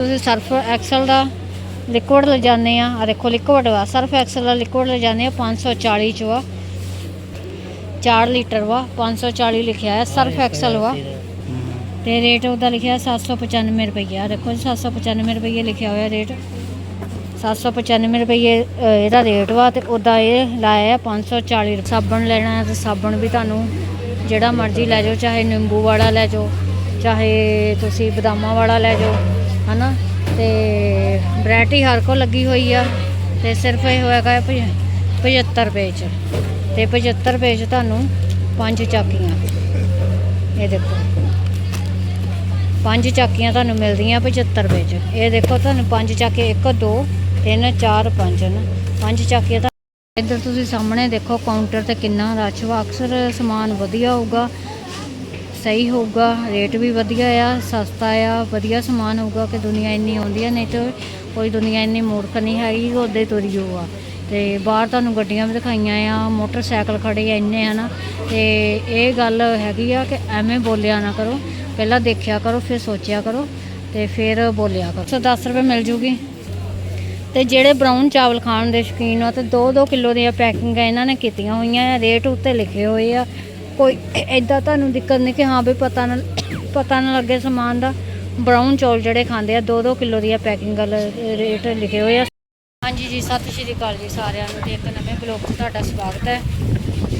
ਤੁਸੀਂ Surf Excel ਦਾ liquid ਲੈ ਜਾਂਦੇ ਆ। ਆ ਦੇਖੋ ਲਿਕੁਇਡ ਵਾ। ਸਰਫ ਐਕਸਲ ਦਾ ਲਿਕੁਇਡ ਲੈ ਜਾਂਦੇ ਆ 540 ਚ ਵਾ। 4 ਲੀਟਰ ਵਾ 540 ਲਿਖਿਆ ਹੈ ਸਰਫ ਐਕਸਲ ਵਾ। ਤੇ ਰੇਟ ਉਹਦਾ ਲਿਖਿਆ 795 ਰੁਪਈਆ ਦੇਖੋ ਜੀ 795 ਰੁਪਈਏ ਲਿਖਿਆ ਹੋਇਆ ਰੇਟ। 795 ਰੁਪਈਏ ਇਹਦਾ ਰੇਟ ਵਾ ਤੇ ਉਹਦਾ ਇਹ ਲਾਇਆ ਹੈ 540 ਰੁਪਏ। ਸਾਬਣ ਲੈਣਾ ਹੈ ਤੇ ਸਾਬਣ ਵੀ ਤੁਹਾਨੂੰ ਜਿਹੜਾ ਮਰਜ਼ੀ ਲੈ ਜਾਓ, ਚਾਹੇ ਨਿੰਬੂ ਵਾਲਾ ਲੈ ਜਾਓ, ਚਾਹੇ ਤੁਸੀਂ ਬਦਾਮਾਂ ਵਾਲਾ ਲੈ ਜਾਓ। ਹਨਾ? ਤੇ ਵੈਰਾਈਟੀ ਹਰ ਕੋ ਲੱਗੀ ਹੋਈ ਆ। ਤੇ ਸਿਰਫ ਇਹ ਹੋਏਗਾ 75 ਰੁਪਏ ਚ ਤੇ 75 ਰੁਪਏ ਚ ਤੁਹਾਨੂੰ ਪੰਜ ਚਾਕੀਆਂ। ਇਹ ਦੇਖੋ। ਪੰਜ ਚਾਕੀਆਂ ਤੁਹਾਨੂੰ ਮਿਲਦੀਆਂ 75 ਰੁਪਏ ਚ ਇਹ ਦੇਖੋ ਤੁਹਾਨੂੰ ਪੰਜ ਚਾਕੇ 1 2 3 4 5 ਨਾ ਪੰਜ ਚਾਕੀਆਂ ਤਾਂ ਇੱਧਰ ਤੁਸੀਂ ਸਾਹਮਣੇ ਦੇਖੋ ਕਾਊਂਟਰ ਤੇ ਕਿੰਨਾ ਰਸ਼ ਵਾ। ਅਕਸਰ ਸਮਾਨ ਵਧੀਆ ਹੋਊਗਾ। ਸਹੀ ਹੋਊਗਾ ਰੇਟ ਵੀ ਵਧੀਆ ਆ, ਸਸਤਾ ਆ, ਵਧੀਆ ਸਮਾਨ ਹੋਊਗਾ ਕਿ ਦੁਨੀਆ ਇੰਨੀ ਆਉਂਦੀ ਆ, ਨਹੀਂ ਤਾਂ ਕੋਈ ਦੁਨੀਆ ਇੰਨੀ ਮੂਰਖ ਨਹੀਂ ਹੈਗੀ ਉਹਦੇ ਤੁਰੀ ਹੋਊਗਾ ਆ। ਤੇ ਬਾਹਰ ਤੁਹਾਨੂੰ ਗੱਡੀਆਂ ਵੀ ਦਿਖਾਈਆਂ ਆ, ਮੋਟਰਸਾਈਕਲ ਖੜੇ ਆ ਇੰਨੇ, ਹਨਾ। ਤੇ ਇਹ ਗੱਲ ਹੈਗੀ ਆ ਕਿ ਐਵੇਂ ਬੋਲਿਆ ਨਾ ਕਰੋ, ਪਹਿਲਾਂ ਦੇਖਿਆ ਕਰੋ, ਫਿਰ ਸੋਚਿਆ ਕਰੋ, ਤੇ ਫਿਰ ਬੋਲਿਆ ਕਰੋ। ਸੋ 10 ਰੁਪਏ ਮਿਲ ਜੂਗੀ। ਤੇ ਜਿਹੜੇ ਬਰਾਊਨ ਚਾਵਲ ਖਾਣ ਦੇ ਸ਼ੌਕੀਨ ਆ, ਤੇ 2-2 ਕਿਲੋ ਦੀਆਂ ਪੈਕਿੰਗਾਂ ਇਹਨਾਂ ਨੇ ਕੀਤੀਆਂ ਹੋਈਆਂ ਆ ਰੇਟ ਉੱਤੇ ਲਿਖੇ ਹੋਏ ਆ। ਕੋਈ ਐਦਾਂ ਤੁਹਾਨੂੰ ਦਿੱਕਤ ਨਹੀਂ ਕਿ ਹਾਂ ਵੀ ਪਤਾ ਨਾ ਪਤਾ ਨਾ ਲੱਗੇ ਸਮਾਨ ਦਾ। ਬਰਾਊਨ ਚੌਲ ਜਿਹੜੇ ਖਾਂਦੇ ਆ 2-2 ਕਿਲੋ ਦੀਆਂ ਪੈਕਿੰਗ ਰੇਟ ਲਿਖੇ ਹੋਏ ਆ। ਹਾਂਜੀ ਜੀ, ਸਤਿ ਸ਼੍ਰੀ ਅਕਾਲ ਜੀ ਸਾਰਿਆਂ ਨੂੰ ਤੇ ਇੱਕ ਨਵੇਂ ਬਲੌਗ 'ਚ ਤੁਹਾਡਾ ਸਵਾਗਤ ਹੈ।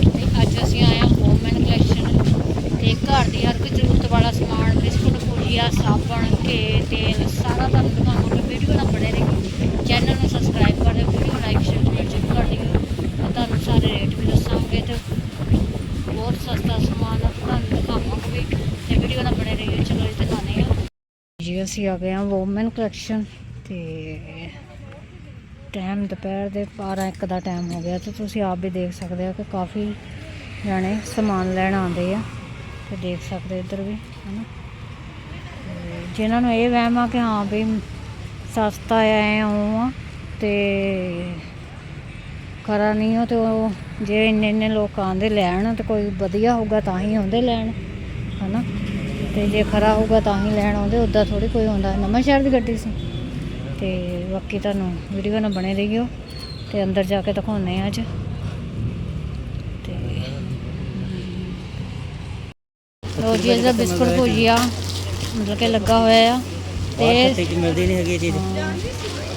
ਤੇ ਅੱਜ ਅਸੀਂ ਆਏ ਹਾਂ ਹੋਮਮੇਡ ਕਲੈਕਸ਼ਨ ਤੇ ਘਰ ਦੀ ਹਰ ਇੱਕ ਜ਼ਰੂਰਤ ਵਾਲਾ ਸਮਾਨ, ਬਿਸਕੁਟ, ਭੁਜੀਆ, ਸਾਬਣ ਕੇ ਤੇਲ, ਸਾਰਾ ਤੁਹਾਨੂੰ ਦਿਖਾਵਾਂਗੇ। ਵੀਡੀਓ ਨਾਲ ਬਣੇ ਰਹੋ। ਚੈਨਲ ਨੂੰ ਸਬਸਕ੍ਰਾਈਬ ਕਰ ਦਿਓ ਵੀਡੀਓ ਲਾਈਕ ਸ਼ੇਅਰ ਜ਼ਰੂਰ ਕਰ ਦਿਓ। ਤੁਹਾਨੂੰ ਸਾਰੇ ਰੇਟ ਵੀ ਦੱਸਾਂਗੇ ਤੇ ਬਹੁਤ ਸਸਤਾ ਸਮਾਨ ਤੁਹਾਨੂੰ ਦਿਖਾਵਾਂਗੇ ਤੇ ਵੀਡੀਓ ਨਾਲ ਬਣੇ ਰਹੀਓ ਚਲੋ ਜੀ ਦਿਖਾਉਂਦੇ ਹਾਂ। ਜੀ, ਅਸੀਂ ਆ ਗਏ ਹਾਂ ਵੂਮਨ ਕਲੈਕਸ਼ਨ ਤੇ ਟਾਈਮ ਦੁਪਹਿਰ ਦੇ 12 ਇੱਕ ਦਾ ਟਾਈਮ ਹੋ ਗਿਆ ਤੇ ਤੁਸੀਂ ਆਪ ਵੀ ਦੇਖ ਸਕਦੇ ਹੋ ਕਿ ਕਾਫੀ ਜਾਣੇ ਸਮਾਨ ਲੈਣ ਆਉਂਦੇ ਆ ਤੇ ਦੇਖ ਸਕਦੇ ਇੱਧਰ ਵੀ, ਹਨਾ? ਤੇ ਜਿਨ੍ਹਾਂ ਨੂੰ ਇਹ ਵਹਿਮ ਆ ਕਿ ਹਾਂ ਵੀ ਸਸਤਾ ਆ, ਐ ਉਹ ਆ ਤੇ ਖਰਾ ਨਹੀਂ ਹੋ ਤੇ ਉਹ ਜੇ ਇੰਨੇ ਇੰਨੇ ਲੋਕ ਆਉਂਦੇ ਲੈਣ ਤੇ ਕੋਈ ਵਧੀਆ ਹੋਊਗਾ ਤਾਂ ਹੀ ਆਉਂਦੇ ਲੈਣ ਹਨਾ? ਤੇ ਜੇ ਖਰਾ ਹੋਊਗਾ ਤਾਂ ਹੀ ਲੈਣ ਆਉਂਦੇ ਉਦਾਂ ਥੋੜੀ ਕੋਈ ਆਉਂਦਾ ਨਵਾਂ ਸ਼ਹਿਰ ਦੀ ਗੱਡੀ ਸੀ। ਤੇ ਬਾਕੀ ਤੁਹਾਨੂੰ ਵੀਡੀਓ ਨਾਲ ਬਣੇ ਰਹੀਓ ਤੇ ਅੰਦਰ ਜਾ ਕੇ ਦਿਖਾਉਂਦੇ ਆ ਅੱਜ। ਤੇ ਲੋ ਜੀ ਇਹਦਾ ਬਿਸਕੁਟ ਭੁਜੀਆ ਮਤਲਬ ਕਿ ਲੱਗਾ ਹੋਇਆ ਆ। ਤੇ ਮਿਲਦੀ ਨਹੀਂ ਹੈਗੀ ਚੀਜ਼।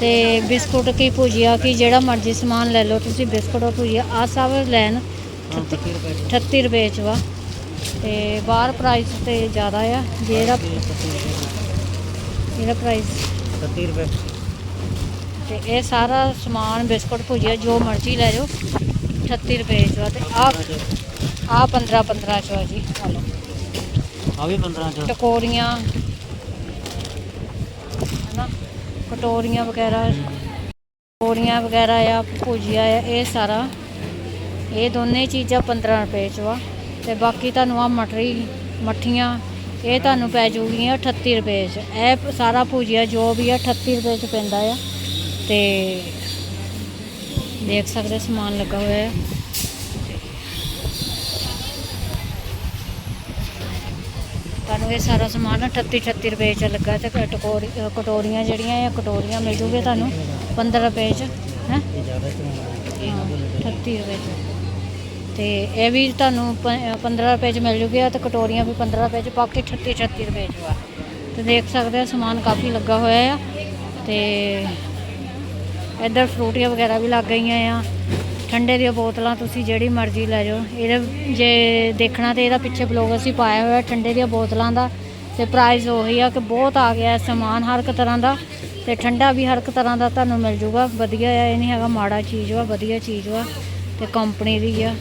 ਤੇ ਬਿਸਕੁਟ ਕੀ ਭੁਜੀਆ ਕੀ ਜਿਹੜਾ ਮਰਜ਼ੀ ਸਮਾਨ ਲੈ ਲਓ ਤੁਸੀਂ ਬਿਸਕੁਟ ਔਰ ਭੁਜੀਆ ਆ ਸਭ ਲੈਣ। 30 ਰੁਪਏ 38 ਰੁਪਏ ਚ ਵਾ। ਤੇ ਬਾਹਰ ਪ੍ਰਾਈਸ ਤੇ ਜ਼ਿਆਦਾ ਆ। ਜਿਹੜਾ ਇਹਦਾ ਪ੍ਰਾਈਸ 30 ਰੁਪਏ। ਤੇ ਇਹ ਸਾਰਾ ਸਮਾਨ ਬਿਸਕੁਟ ਭੁਜੀਆ ਜੋ ਮਰਜ਼ੀ ਲੈ ਜਾਓ 38 ਰੁਪਏ ਚ ਵਾ। ਤੇ ਆ ਆ 15 15 ਚ ਵਾ ਜੀ। ਆ ਲਓ ਆ ਵੀ 15 ਚ। ਟਕੋਰੀਆਂ। ਹਨਾ? ਕਟੋਰੀਆਂ ਵਗੈਰਾ ਕਟੋਰੀਆਂ ਵਗੈਰਾ ਆ, ਭੁਜੀਆ ਆ, ਇਹ ਸਾਰਾ। ਇਹ ਦੋਨੇ ਚੀਜ਼ਾਂ 15 ਰੁਪਏ ਚ ਵਾ। ਤੇ ਬਾਕੀ ਤੁਹਾਨੂੰ ਆ ਮਟਰੀ, ਮੱਠੀਆਂ, ਇਹ ਤੁਹਾਨੂੰ ਪੈ ਜੂਗੀਆਂ 38 ਰੁਪਏ ਚ। ਇਹ ਸਾਰਾ ਭੁਜੀਆ ਜੋ ਵੀ ਆ 38 ਰੁਪਏ ਚ ਪੈਂਦਾ ਆ। ਤੇ ਦੇਖ ਸਕਦੇ ਸਮਾਨ ਲੱਗਾ ਹੋਇਆ ਹੈ ਤੁਹਾਨੂੰ ਇਹ ਸਾਰਾ ਸਮਾਨ 38 38 ਰੁਪਏ ਚ ਲੱਗਾ ਤੇ ਕਟੋਰੀ ਅ, ਕਟੋਰੀਆਂ ਜਿਹੜੀਆਂ ਆ ਕਟੋਰੀਆਂ ਮਿਲ ਜੂਗੀਆਂ ਤੁਹਾਨੂੰ 15 ਰੁਪਏ ਚ ਹੈ? ਇਹ 38 ਰੁਪਏ ਚ। ਤੇ ਇਹ ਵੀ ਤੁਹਾਨੂੰ ਪ- ਅ, 15 ਰੁਪਏ ਚ ਮਿਲ ਜੂਗੀਆਂ ਤੇ ਕਟੋਰੀਆਂ ਵੀ 15 ਰੁਪਏ ਚ ਬਾਕੀ 38 38 ਰੁਪਏ ਚ ਵਾ ਤੇ ਦੇਖ ਸਕਦੇ ਆ ਸਮਾਨ ਕਾਫੀ ਲੱਗਾ ਹੋਇਆ ਆ। ਤੇ ਇੱਧਰ ਫਰੂਟੀਆਂ ਵਗੈਰਾ ਵੀ ਲੱਗ ਗਈਆਂ ਆ। ਠੰਡੇ ਦੀਆਂ ਬੋਤਲਾਂ ਤੁਸੀਂ ਜਿਹੜੀ ਮਰਜ਼ੀ ਲੈ ਜਾਓ। ਇਹਦੇ ਜੇ ਦੇਖਣਾ ਤੇ ਇਹਦਾ ਪਿੱਛੇ ਬਲੌਗ ਅਸੀਂ ਪਾਇਆ ਹੋਇਆ ਠੰਡੇ ਦੀਆਂ ਬੋਤਲਾਂ ਦਾ। ਤੇ ਪ੍ਰਾਈਸ ਉਹੀ ਆ ਕਿ ਬਹੁਤ ਆ ਗਿਆ ਸਮਾਨ ਹਰ ਇੱਕ ਤਰ੍ਹਾਂ ਦਾ। ਤੇ ਠੰਡਾ ਵੀ ਹਰ ਇੱਕ ਤਰ੍ਹਾਂ ਦਾ ਤੁਹਾਨੂੰ ਮਿਲ ਜੂਗਾ। ਵਧੀਆ ਆ, ਇਹ ਨਹੀਂ ਹੈਗਾ ਮਾੜਾ ਚੀਜ਼ ਵਾ, ਵਧੀਆ ਚੀਜ਼ ਵਾ। ਤੇ ਕੰਪਨੀ ਦੀ ਆ।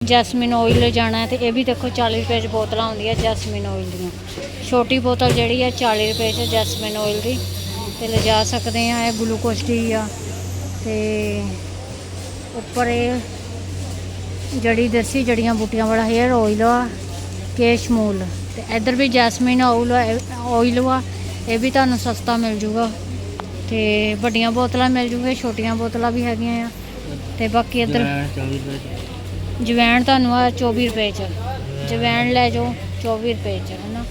ਜੈਸਮਿਨ ਆਇਲ ਜਾਣਾ ਹੈ ਤੇ ਇਹ ਵੀ ਦੇਖੋ 40 ਰੁਪਏ ਚ ਬੋਤਲਾਂ ਹੁੰਦੀਆਂ ਜੈਸਮਿਨ ਆਇਲ ਦੀਆਂ। ਛੋਟੀ ਬੋਤਲ ਜਿਹੜੀ ਆ 40 ਰੁਪਏ ਚ ਜੈਸਮਿਨ ਆਇਲ ਦੀ। ਤੇ ਲਿਜਾ ਸਕਦੇ ਆ, ਇਹ ਗਲੂਕੋਸ ਦੀ ਆ। ਤੇ ਉੱਪਰ ਇਹ ਜੜੀ ਦੇਸੀ ਜੜੀਆਂ ਬੂਟੀਆਂ ਵਾਲਾ ਹੇਅਰ ਆਇਲ ਆ ਕੇਸ਼ਮੂਲ ਤੇ ਇੱਧਰ ਵੀ ਜੈਸਮਿਨ ਆਇਲ ਆਇਲ ਵਾ ਇਹ ਵੀ ਤੁਹਾਨੂੰ ਸਸਤਾ ਮਿਲ ਜੂਗਾ। ਤੇ ਵੱਡੀਆਂ ਬੋਤਲਾਂ ਮਿਲ ਜੂਗੀਆਂ ਛੋਟੀਆਂ ਬੋਤਲਾਂ ਵੀ ਹੈਗੀਆਂ ਆ। ਤੇ ਬਾਕੀ ਇੱਧਰ 24 ਰੁਪਏ ਚ। ਜਵੈਣ ਤੁਹਾਨੂੰ ਆ 24 ਰੁਪਏ ਚ। ਜਵੈਣ ਲੈ ਜਾਓ 24 ਰੁਪਏ ਚ ਹਨਾ?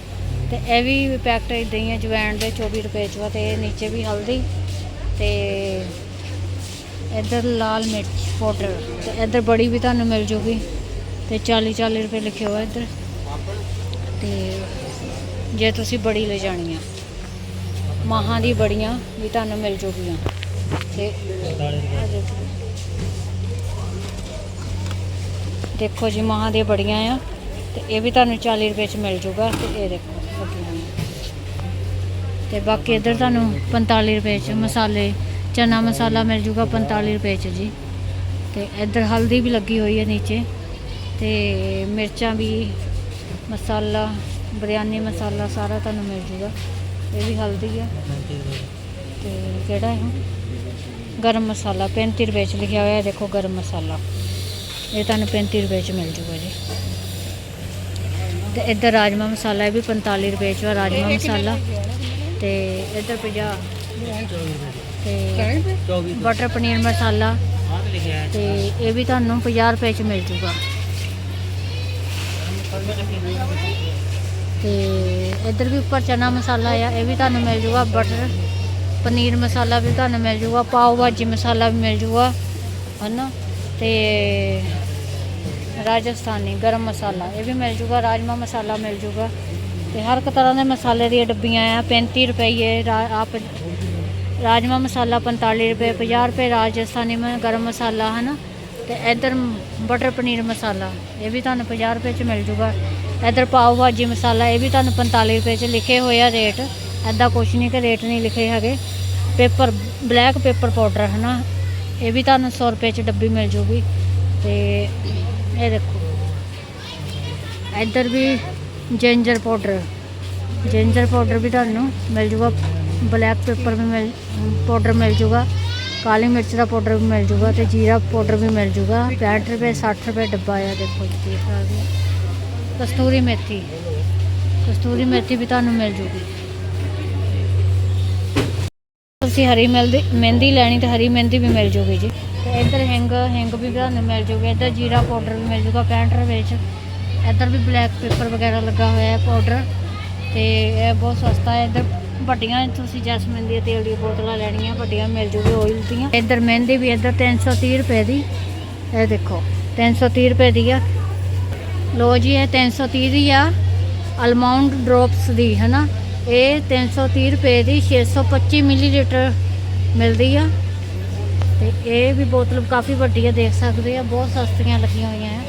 ਤੇ ਇਹ ਵੀ ਪੈਕਟ ਇਦਾਂ ਹੀ ਹੈ ਜਵੈਣ ਦੇ 24 ਰੁਪਏ ਚ ਵਾ ਤੇ ਨੀਚੇ ਵੀ ਹਲਦੀ। ਤੇ ਇੱਧਰ ਲਾਲ ਮਿਰਚ ਪਾਊਡਰ, ਤੇ ਇੱਧਰ ਬੜੀ ਵੀ ਤੁਹਾਨੂੰ ਮਿਲ ਜੂਗੀ। ਤੇ 40 40 ਰੁਪਏ ਲਿਖਿਆ ਹੋਇਆ ਇੱਧਰ। ਤੇ ਜੇ ਤੁਸੀਂ ਬੜੀ ਲੈ ਜਾਣੀ ਆ, ਮਾਹਾਂ ਦੀ ਬੜੀਆਂ ਵੀ ਤੁਹਾਨੂੰ ਮਿਲ ਜੂਗੀਆਂ। ਤੇ ਦੇਖੋ। ਜੀ, ਮਾਹਾਂ ਦੀਆਂ ਬੜੀਆਂ ਆ, ਤੇ ਇਹ ਵੀ ਤੁਹਾਨੂੰ 40 ਰੁਪਏ ਚ ਮਿਲ ਜੂਗਾ, ਤੇ ਇਹ ਦੇਖੋ ਲੱਗੀਆਂ ਤੇ ਬਾਕੀ ਇੱਧਰ ਤੁਹਾਨੂੰ 45 ਰੁਪਏ ਚ ਮਸਾਲੇ ਚਨਾ ਮਸਾਲਾ ਮਿਲ ਜੂਗਾ 45 ਰੁਪਏ ਚ ਜੀ। ਤੇ ਇੱਧਰ ਹਲਦੀ ਵੀ ਲੱਗੀ ਹੋਈ ਹੈ ਨੀਚੇ। ਤੇ ਮਿਰਚਾਂ ਵੀ, ਮਸਾਲਾ, ਬਿਰਿਆਨੀ ਮਸਾਲਾ ਸਾਰਾ ਤੁਹਾਨੂੰ ਮਿਲ ਜੂਗਾ। ਇਹ ਵੀ ਹਲਦੀ ਆ। ਤੇ ਕਿਹੜਾ ਹੈ ਗਰਮ ਮਸਾਲਾ 35 ਰੁਪਏ ਚ ਲਿਖਿਆ ਹੋਇਆ ਹੈ ਦੇਖੋ ਗਰਮ ਮਸਾਲਾ। ਇਹ ਤੁਹਾਨੂੰ 35 ਰੁਪਏ ਚ ਮਿਲ ਜੂਗਾ ਜੀ। ਤੇ ਇੱਧਰ ਰਾਜਮਾ ਮਸਾਲਾ, ਇਹ ਵੀ 45 ਰੁਪਏ ਚ ਆ, ਰਾਜਮਾ ਮਸਾਲਾ। ਤੇ ਇੱਧਰ 50 ਤੇ 24 ਬਟਰ ਪਨੀਰ ਮਸਾਲਾ ਤੇ ਇਹ ਵੀ ਤੁਹਾਨੂੰ 50 ਰੁਪਏ ਚ ਮਿਲ ਜੂਗਾ। ਤੇ ਇੱਧਰ ਵੀ ਉੱਪਰ ਚਨਾ ਮਸਾਲਾ ਆ ਇਹ ਵੀ ਤੁਹਾਨੂੰ ਮਿਲ ਜੂਗਾ। ਬਟਰ ਪਨੀਰ ਮਸਾਲਾ ਵੀ ਤੁਹਾਨੂੰ ਮਿਲ ਜੂਗਾ। ਪਾਓ ਭਾਜੀ ਮਸਾਲਾ ਵੀ ਮਿਲ ਜੂਗਾ। ਹਨਾ? ਤੇ ਰਾਜਸਥਾਨੀ ਗਰਮ ਮਸਾਲਾ ਇਹ ਵੀ ਮਿਲ ਜੂਗਾ। ਰਾਜਮਾ ਮਸਾਲਾ ਮਿਲ ਜੂਗਾ। ਤੇ ਹਰ ਇੱਕ ਤਰ੍ਹਾਂ ਦੇ ਮਸਾਲੇ ਦੀਆਂ ਡੱਬੀਆਂ ਆ। 35 ਰੁਪਏ ਆਪ ਰਾਜਮਾ ਮਸਾਲਾ 45 ਰੁਪਏ 50 ਰੁਪਏ ਰਾਜਸਥਾਨੀ ਮ, ਗਰਮ ਮਸਾਲਾ, ਹਨਾ? ਤੇ ਇੱਧਰ ਬਟਰ ਪਨੀਰ ਮਸਾਲਾ, ਇਹ ਵੀ ਤੁਹਾਨੂੰ 50 ਰੁਪਏ ਚ ਮਿਲ ਜੂਗਾ। ਇੱਧਰ ਪਾਓ ਭਾਜੀ ਮਸਾਲਾ, ਇਹ ਵੀ ਤੁਹਾਨੂੰ 45 ਰੁਪਏ ਚ ਲਿਖੇ ਹੋਏ ਆ ਰੇਟ। ਐਦਾਂ ਕੁਛ ਨਹੀਂ ਕਿ ਰੇਟ ਨਹੀਂ ਲਿਖੇ ਹੈਗੇ। ਪੇਪਰ, ਬਲੈਕ ਪੇਪਰ ਪਾਊਡਰ, ਹਨਾ? ਇਹ ਵੀ ਤੁਹਾਨੂੰ 100 ਰੁਪਏ ਚ ਡੱਬੀ ਮਿਲ ਜੂਗੀ। ਤੇ ਇਹ ਦੇਖੋ। ਇੱਧਰ ਵੀ ਜਿੰਜਰ ਪਾਊਡਰ ਜਿੰਜਰ ਪਾਊਡਰ ਵੀ ਤੁਹਾਨੂੰ ਮਿਲ ਜੂਗਾ। ਬਲੈਕ ਪੇਪਰ ਵੀ ਮਿਲ, ਪਾਊਡਰ ਮਿਲ ਜੂਗਾ, ਕਾਲੀ ਮਿਰਚ ਦਾ ਪਾਊਡਰ ਵੀ ਮਿਲ ਜੂਗਾ ਤੇ ਜੀਰਾ ਪਾਊਡਰ ਵੀ ਮਿਲ ਜੂਗਾ। 65 ਰੁਪਏ 60 ਰੁਪਏ ਡੱਬਾ ਆ ਦੇਖੋ ਜੀ, ਦੇਖ ਸਕਦੇ ਹੋ। ਕਸਤੂਰੀ ਮੇਥੀ ਕਸਤੂਰੀ ਮੇਥੀ ਵੀ ਤੁਹਾਨੂੰ ਮਿਲ ਜੂਗੀ। ਤੁਸੀਂ ਹਰੀ ਮਹਿੰਦੀ ਮਹਿੰਦੀ ਲੈਣੀ ਤੇ ਹਰੀ ਮਹਿੰਦੀ ਵੀ ਮਿਲ ਜੂਗੀ ਜੀ। ਤੇ ਇੱਧਰ ਹਿੰਗ ਹਿੰਗ ਵੀ ਤੁਹਾਨੂੰ ਮਿਲ ਜੂਗੀ, ਇੱਧਰ ਜੀਰਾ ਪਾਊਡਰ ਵੀ ਮਿਲ ਜੂਗਾ 65 ਰੁਪਏ ਚ। ਇੱਧਰ ਵੀ ਬਲੈਕ ਪੇਪਰ ਵਗੈਰਾ ਲੱਗਾ ਹੋਇਆ ਹੈ ਪਾਊਡਰ, ਤੇ ਇਹ ਬਹੁਤ ਸਸਤਾ ਹੈ ਇੱਧਰ। ਵੱਡੀਆਂ ਤੁਸੀਂ ਜੈਸਮਿਨ ਦੀ ਤੇਲ ਦੀ ਬੋਤਲਾਂ ਲੈਣੀਆਂ, ਵੱਡੀਆਂ ਮਿਲ ਜੂਗੀ ਆਇਲ ਦੀਆਂ। ਇੱਧਰ ਮਹਿੰਦੀ ਵੀ ਇੱਧਰ 330 ਰੁਪਏ ਦੀ। ਇਹ ਦੇਖੋ 330 ਰੁਪਏ ਦੀ ਆ। ਲੋ ਜੀ, ਇਹ 330 ਦੀ ਆ। ਅਲਮੌਂਡ ਡ੍ਰੌਪਸ ਦੀ, ਹਨਾ? ਇਹ 330 ਰੁਪਏ ਦੀ 625 ਮਿਲੀਲੀਟਰ ਮਿਲਦੀ ਆ। ਤੇ ਇਹ ਵੀ ਬੋਤਲ ਕਾਫੀ ਵੱਡੀ ਆ, ਦੇਖ ਸਕਦੇ ਆ, ਬਹੁਤ ਸਸਤੀਆਂ ਲੱਗੀਆਂ ਹੋਈਆਂ ਆ।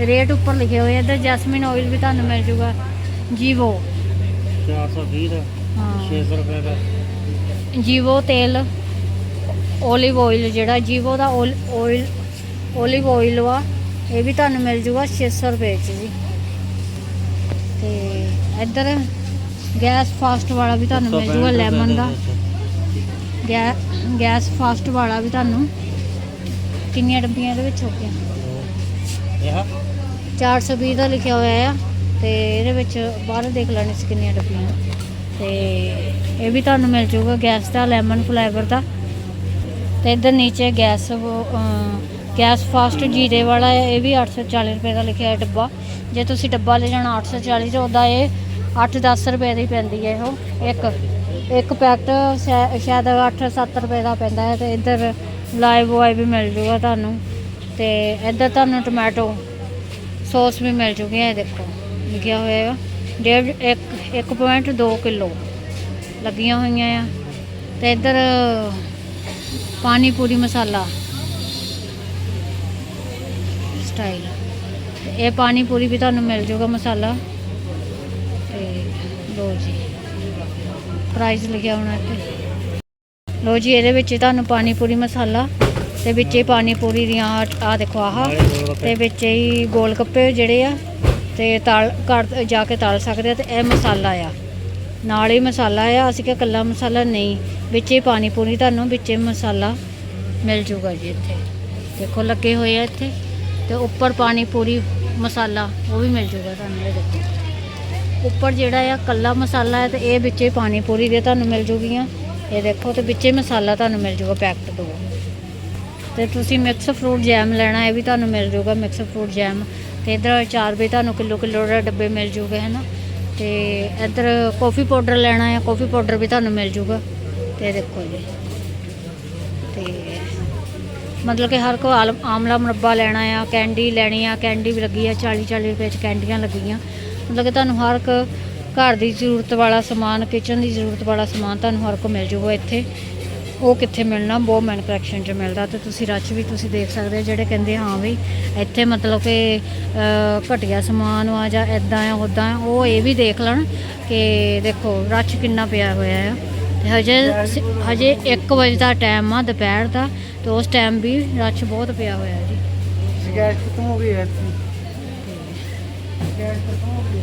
ਰੇਟ ਉੱਪਰ ਲਿਖੇ ਹੋਏ ਆ, ਇੱਧਰ ਜੈਸਮਿਨ ਆਇਲ ਵੀ ਤੁਹਾਨੂੰ ਮਿਲ ਜੂਗਾ। ਜੀਵੋ। 420 ਦਾ। 600 ਰੁਪਏ ਦਾ। ਜੀਵੋ ਤੇਲ 올ਿਵ ਆਇਲ ਜਿਹੜਾ ਜੀਵੋ ਦਾ ਆਇਲ 올ਿਵ ਆਇਲ ਵਾ ਇਹ ਵੀ ਤੁਹਾਨੂੰ ਮਿਲ ਜੂਗਾ 600 ਰੁਪਏ ਚ ਜੀ। ਤੇ ਇੱਧਰ ਗੈਸ ਫਾਸਟ ਵਾਲਾ ਵੀ ਤੁਹਾਨੂੰ ਮਿਲ ਜੂਗਾ ਲੈਮਨ ਦਾ। ਗੈਸ ਫਾਸਟ ਵਾਲਾ ਵੀ ਤੁਹਾਨੂੰ ਕਿੰਨੀਆਂ ਡੱਬੀਆਂ ਇਹਦੇ ਵਿੱਚ ਹੋ ਗਈਆਂ? ਇਹ 420 ਦਾ ਲਿਖਿਆ ਹੋਇਆ ਆ ਤੇ ਇਹਦੇ ਵਿੱਚ ਬਾਹਰ ਦੇਖ ਲੈਣੇ ਸੀ ਕਿੰਨੀਆਂ ਡੱਬੀਆਂ। ਤੇ ਇਹ ਵੀ ਤੁਹਾਨੂੰ ਮਿਲ ਜਾਊਗਾ ਗੈਸ ਦਾ ਲੈਮਨ ਫਲੇਵਰ ਦਾ। ਤੇ ਇਧਰ ਨੀਚੇ ਗੈਸ ਗੈਸ ਫਾਸਟ ਜੀਰੇ ਵਾਲਾ ਹੈ, ਇਹ ਵੀ 840 ਰੁਪਏ ਦਾ ਲਿਖਿਆ ਹੈ ਡੱਬਾ। ਜੇ ਤੁਸੀਂ ਡੱਬਾ ਲੈ ਜਾਣਾ 840 ਤੇ ਉਹਦਾ ਇਹ 8-10 ਰੁਪਏ ਦੀ ਪੈਂਦੀ ਹੈ ਉਹ, ਇੱਕ। ਇੱਕ ਪੈਕਟ ਸ਼ਾਇਦ 8-7 ਰੁਪਏ ਦਾ ਪੈਂਦਾ ਹੈ, ਤੇ ਇੱਧਰ ਲਾਈਵ ਬੋਏ ਵੀ ਮਿਲ ਜੂਗਾ ਤੁਹਾਨੂੰ। ਤੇ ਇੱਧਰ ਤੁਹਾਨੂੰ ਟੋਮੈਟੋ ਸੌਸ ਵੀ ਮਿਲ ਜੂਗੀ, ਇਹ ਦੇਖੋ, ਲਿਖਿਆ ਹੋਇਆ ਹੈ। ਡੇਢ, ਇੱਕ 1.2 ਕਿਲੋ ਲੱਗੀਆਂ ਹੋਈਆਂ ਆ। ਤੇ ਇੱਧਰ ਪਾਣੀ ਪੂਰੀ ਮਸਾਲਾ ਸਟਾਈਲ ਇਹ ਪਾਣੀ ਪੂਰੀ ਵੀ ਤੁਹਾਨੂੰ ਮਿਲ ਜੂਗਾ ਮਸਾਲਾ। ਤੇ ਲੋ ਜੀ ਪ੍ਰਾਈਸ ਲਿਖਿਆ ਹੋਣਾ ਇੱਥੇ। ਲੋ ਜੀ, ਇਹਦੇ ਵਿੱਚ ਤੁਹਾਨੂੰ ਪਾਣੀ ਪੂਰੀ ਮਸਾਲਾ, ਤੇ ਵਿੱਚ ਹੀ ਪਾਣੀ ਪੂਰੀ ਦੀਆਂ ਆ ਦੇਖੋ ਆਹ, ਤੇ ਵਿੱਚ ਹੀ ਗੋਲ ਗੱਪੇ ਜਿਹੜੇ ਆ ਤੇ ਤਲ ਘਰ ਜਾ ਕੇ ਤਲ ਸਕਦੇ ਆ ਤੇ ਇਹ ਮਸਾਲਾ ਆ। ਨਾਲ ਹੀ ਮਸਾਲਾ ਆ, ਅਸੀਂ ਕਿ ਕੱਲਾ ਮਸਾਲਾ ਨਹੀਂ, ਵਿੱਚ ਹੀ ਪਾਣੀ ਪੂਰੀ ਤੁਹਾਨੂੰ ਵਿੱਚ ਮਸਾਲਾ ਮਿਲ ਜੂਗਾ ਜੀ ਇੱਥੇ। ਦੇਖੋ ਲੱਗੇ ਹੋਏ ਆ ਇੱਥੇ ਤੇ ਉੱਪਰ ਪਾਣੀ ਪੂਰੀ ਮਸਾਲਾ, ਉਹ ਵੀ ਮਿਲ ਜੂਗਾ ਤੁਹਾਨੂੰ ਇਹ ਦੇਖੋ। ਉੱਪਰ ਜਿਹੜਾ ਆ ਕੱਲਾ ਮਸਾਲਾ ਹੈ ਤੇ ਇਹ ਵਿੱਚ ਹੀ ਪਾਣੀ ਪੂਰੀ ਦੇ ਤੁਹਾਨੂੰ ਮਿਲ ਜੂਗੀਆਂ। ਇਹ ਦੇਖੋ ਤੇ ਵਿੱਚ ਹੀ ਮਸਾਲਾ ਤੁਹਾਨੂੰ ਮਿਲ ਜੂਗਾ ਪੈਕਟ ਦੋ ਤੇ ਤੁਸੀਂ ਮਿਕਸ ਫਰੂਟ ਜੈਮ ਲੈਣਾ, ਇਹ ਵੀ ਤੁਹਾਨੂੰ ਮਿਲ ਜੂਗਾ ਮਿਕਸ ਫਰੂਟ ਜੈਮ। ਤੇ ਇਧਰ ਚਾਰ ਰੁਪਏ ਤੁਹਾਨੂੰ ਕਿਲੋ ਕਿਲੋ ਦੇ ਡੱਬੇ ਮਿਲ ਜੂਗੇ, ਹਨਾ? ਤੇ ਇੱਧਰ ਕਾਫੀ ਪਾਊਡਰ ਲੈਣਾ ਆ ਕਾਫੀ ਪਾਊਡਰ ਵੀ ਤੁਹਾਨੂੰ ਮਿਲ ਜੂਗਾ। ਤੇ ਦੇਖੋ ਜੀ। ਤੇ ਮਤਲਬ ਕਿ ਹਰ ਕੋ ਆਲ- ਆਮਲਾ ਮੁਰੱਬਾ ਲੈਣਾ ਆ ਕੈਂਡੀ ਲੈਣੀ ਆ ਕੈਂਡੀ ਵੀ ਲੱਗੀ ਆ 40 40 ਰੁਪਏ ਚ ਕੈਂਡੀਆਂ ਲੱਗੀਆਂ। ਮਤਲਬ ਕਿ ਤੁਹਾਨੂੰ ਹਰ ਇੱਕ ਘਰ ਦੀ ਜ਼ਰੂਰਤ ਵਾਲਾ ਸਮਾਨ ਕਿਚਨ ਦੀ ਜ਼ਰੂਰਤ ਵਾਲਾ ਸਮਾਨ ਤੁਹਾਨੂੰ ਹਰ ਕੋ ਮਿਲ ਜੂਗਾ ਇੱਥੇ। ਉਹ ਕਿੱਥੇ ਮਿਲਣਾ ਬਹੁਤ ਮੈਨ ਕਲੈਕਸ਼ਨ 'ਚ ਮਿਲਦਾ ਤੇ ਤੁਸੀਂ ਰੱਚ ਵੀ ਤੁਸੀਂ ਦੇਖ ਸਕਦੇ ਹੋ ਜਿਹੜੇ ਕਹਿੰਦੇ ਹਾਂ ਵੀ ਇੱਥੇ ਮਤਲਬ ਕਿ ਘਟੀਆ ਸਮਾਨ ਆ ਜਾਂ ਇਦਾਂ ਆ ਉਦਾਂ ਉਹ ਇਹ ਵੀ ਦੇਖ ਲੈਣ ਕਿ ਦੇਖੋ ਰੱਚ ਕਿੰਨਾ ਪਿਆ ਹੋਇਆ ਆ। ਤੇ ਹਜੇ ਹਜੇ 1 ਵਜੇ ਦਾ ਟਾਈਮ ਆ ਦੁਪਹਿਰ ਦਾ ਤੇ ਉਸ ਟਾਈਮ ਵੀ ਰੱਛ ਬਹੁਤ ਪਿਆ ਹੋਇਆ ਜੀ। ਗੈਸ ਖਤਮ ਹੋ ਗਈ ਹੈ ਗੈਸ ਖਤਮ ਹੋ ਗਈ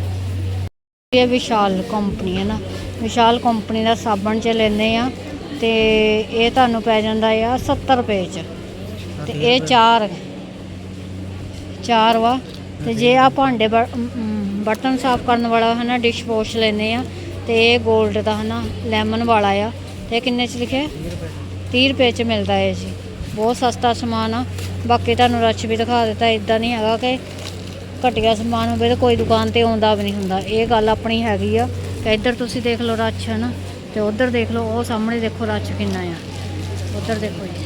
ਇਹ ਵਿਸ਼ਾਲ ਕੰਪਨੀ ਹੈ ਨਾ ਵਿਸ਼ਾਲ ਕੰਪਨੀ ਦਾ ਸਾਬਣ ਚ ਲੈਂਦੇ ਆ ਤੇ ਇਹ ਤੁਹਾਨੂੰ ਪੈ ਜਾਂਦਾ ਆ 70 ਰੁਪਏ ਚ। ਤੇ ਇਹ ਚਾਰ ਚਾਰ ਵਾ। ਤੇ ਜੇ ਆ ਭਾਂਡੇ ਬਰਤਨ ਸਾਫ਼ ਕਰਨ ਵਾਲਾ ਹੈ ਨਾ ਡਿਸ਼ ਵਾਸ਼ ਲੈਨੇ ਆ ਤੇ ਇਹ 골ਡ ਦਾ ਹੈ ਨਾ ਲੈਮਨ ਵਾਲਾ ਆ। ਤੇ ਕਿੰਨੇ ਚ ਲਿਖਿਆ? 30 ਰੁਪਏ ਚ। ਮਿਲਦਾ ਹੈ ਜੀ। ਬਹੁਤ ਸਸਤਾ ਸਮਾਨ ਆ। ਬਾਕੀ ਤੁਹਾਨੂੰ ਰਸ਼ ਵੀ ਦਿਖਾ ਦਿੱਤਾ ਇਦਾਂ ਨਹੀਂ ਹੈਗਾ ਕਿ ਘਟੀਆ ਸਮਾਨ ਹੋਵੇ ਤਾਂ ਕੋਈ ਦੁਕਾਨ ਤੇ ਆਉਂਦਾ ਵੀ ਨਹੀਂ ਹੁੰਦਾ। ਇਹ ਗੱਲ ਆਪਣੀ ਹੈਗੀ ਆ। ਇੱਧਰ ਤੁਸੀਂ ਦੇਖ ਲਓ ਰੱਛ ਹੈ ਨਾ ਤੇ ਉਧਰ ਦੇਖ ਲਓ, ਉਹ ਸਾਹਮਣੇ ਦੇਖੋ ਰੱਛ ਕਿੰਨਾ ਆ। ਉਧਰ ਦੇਖੋ ਜੀ।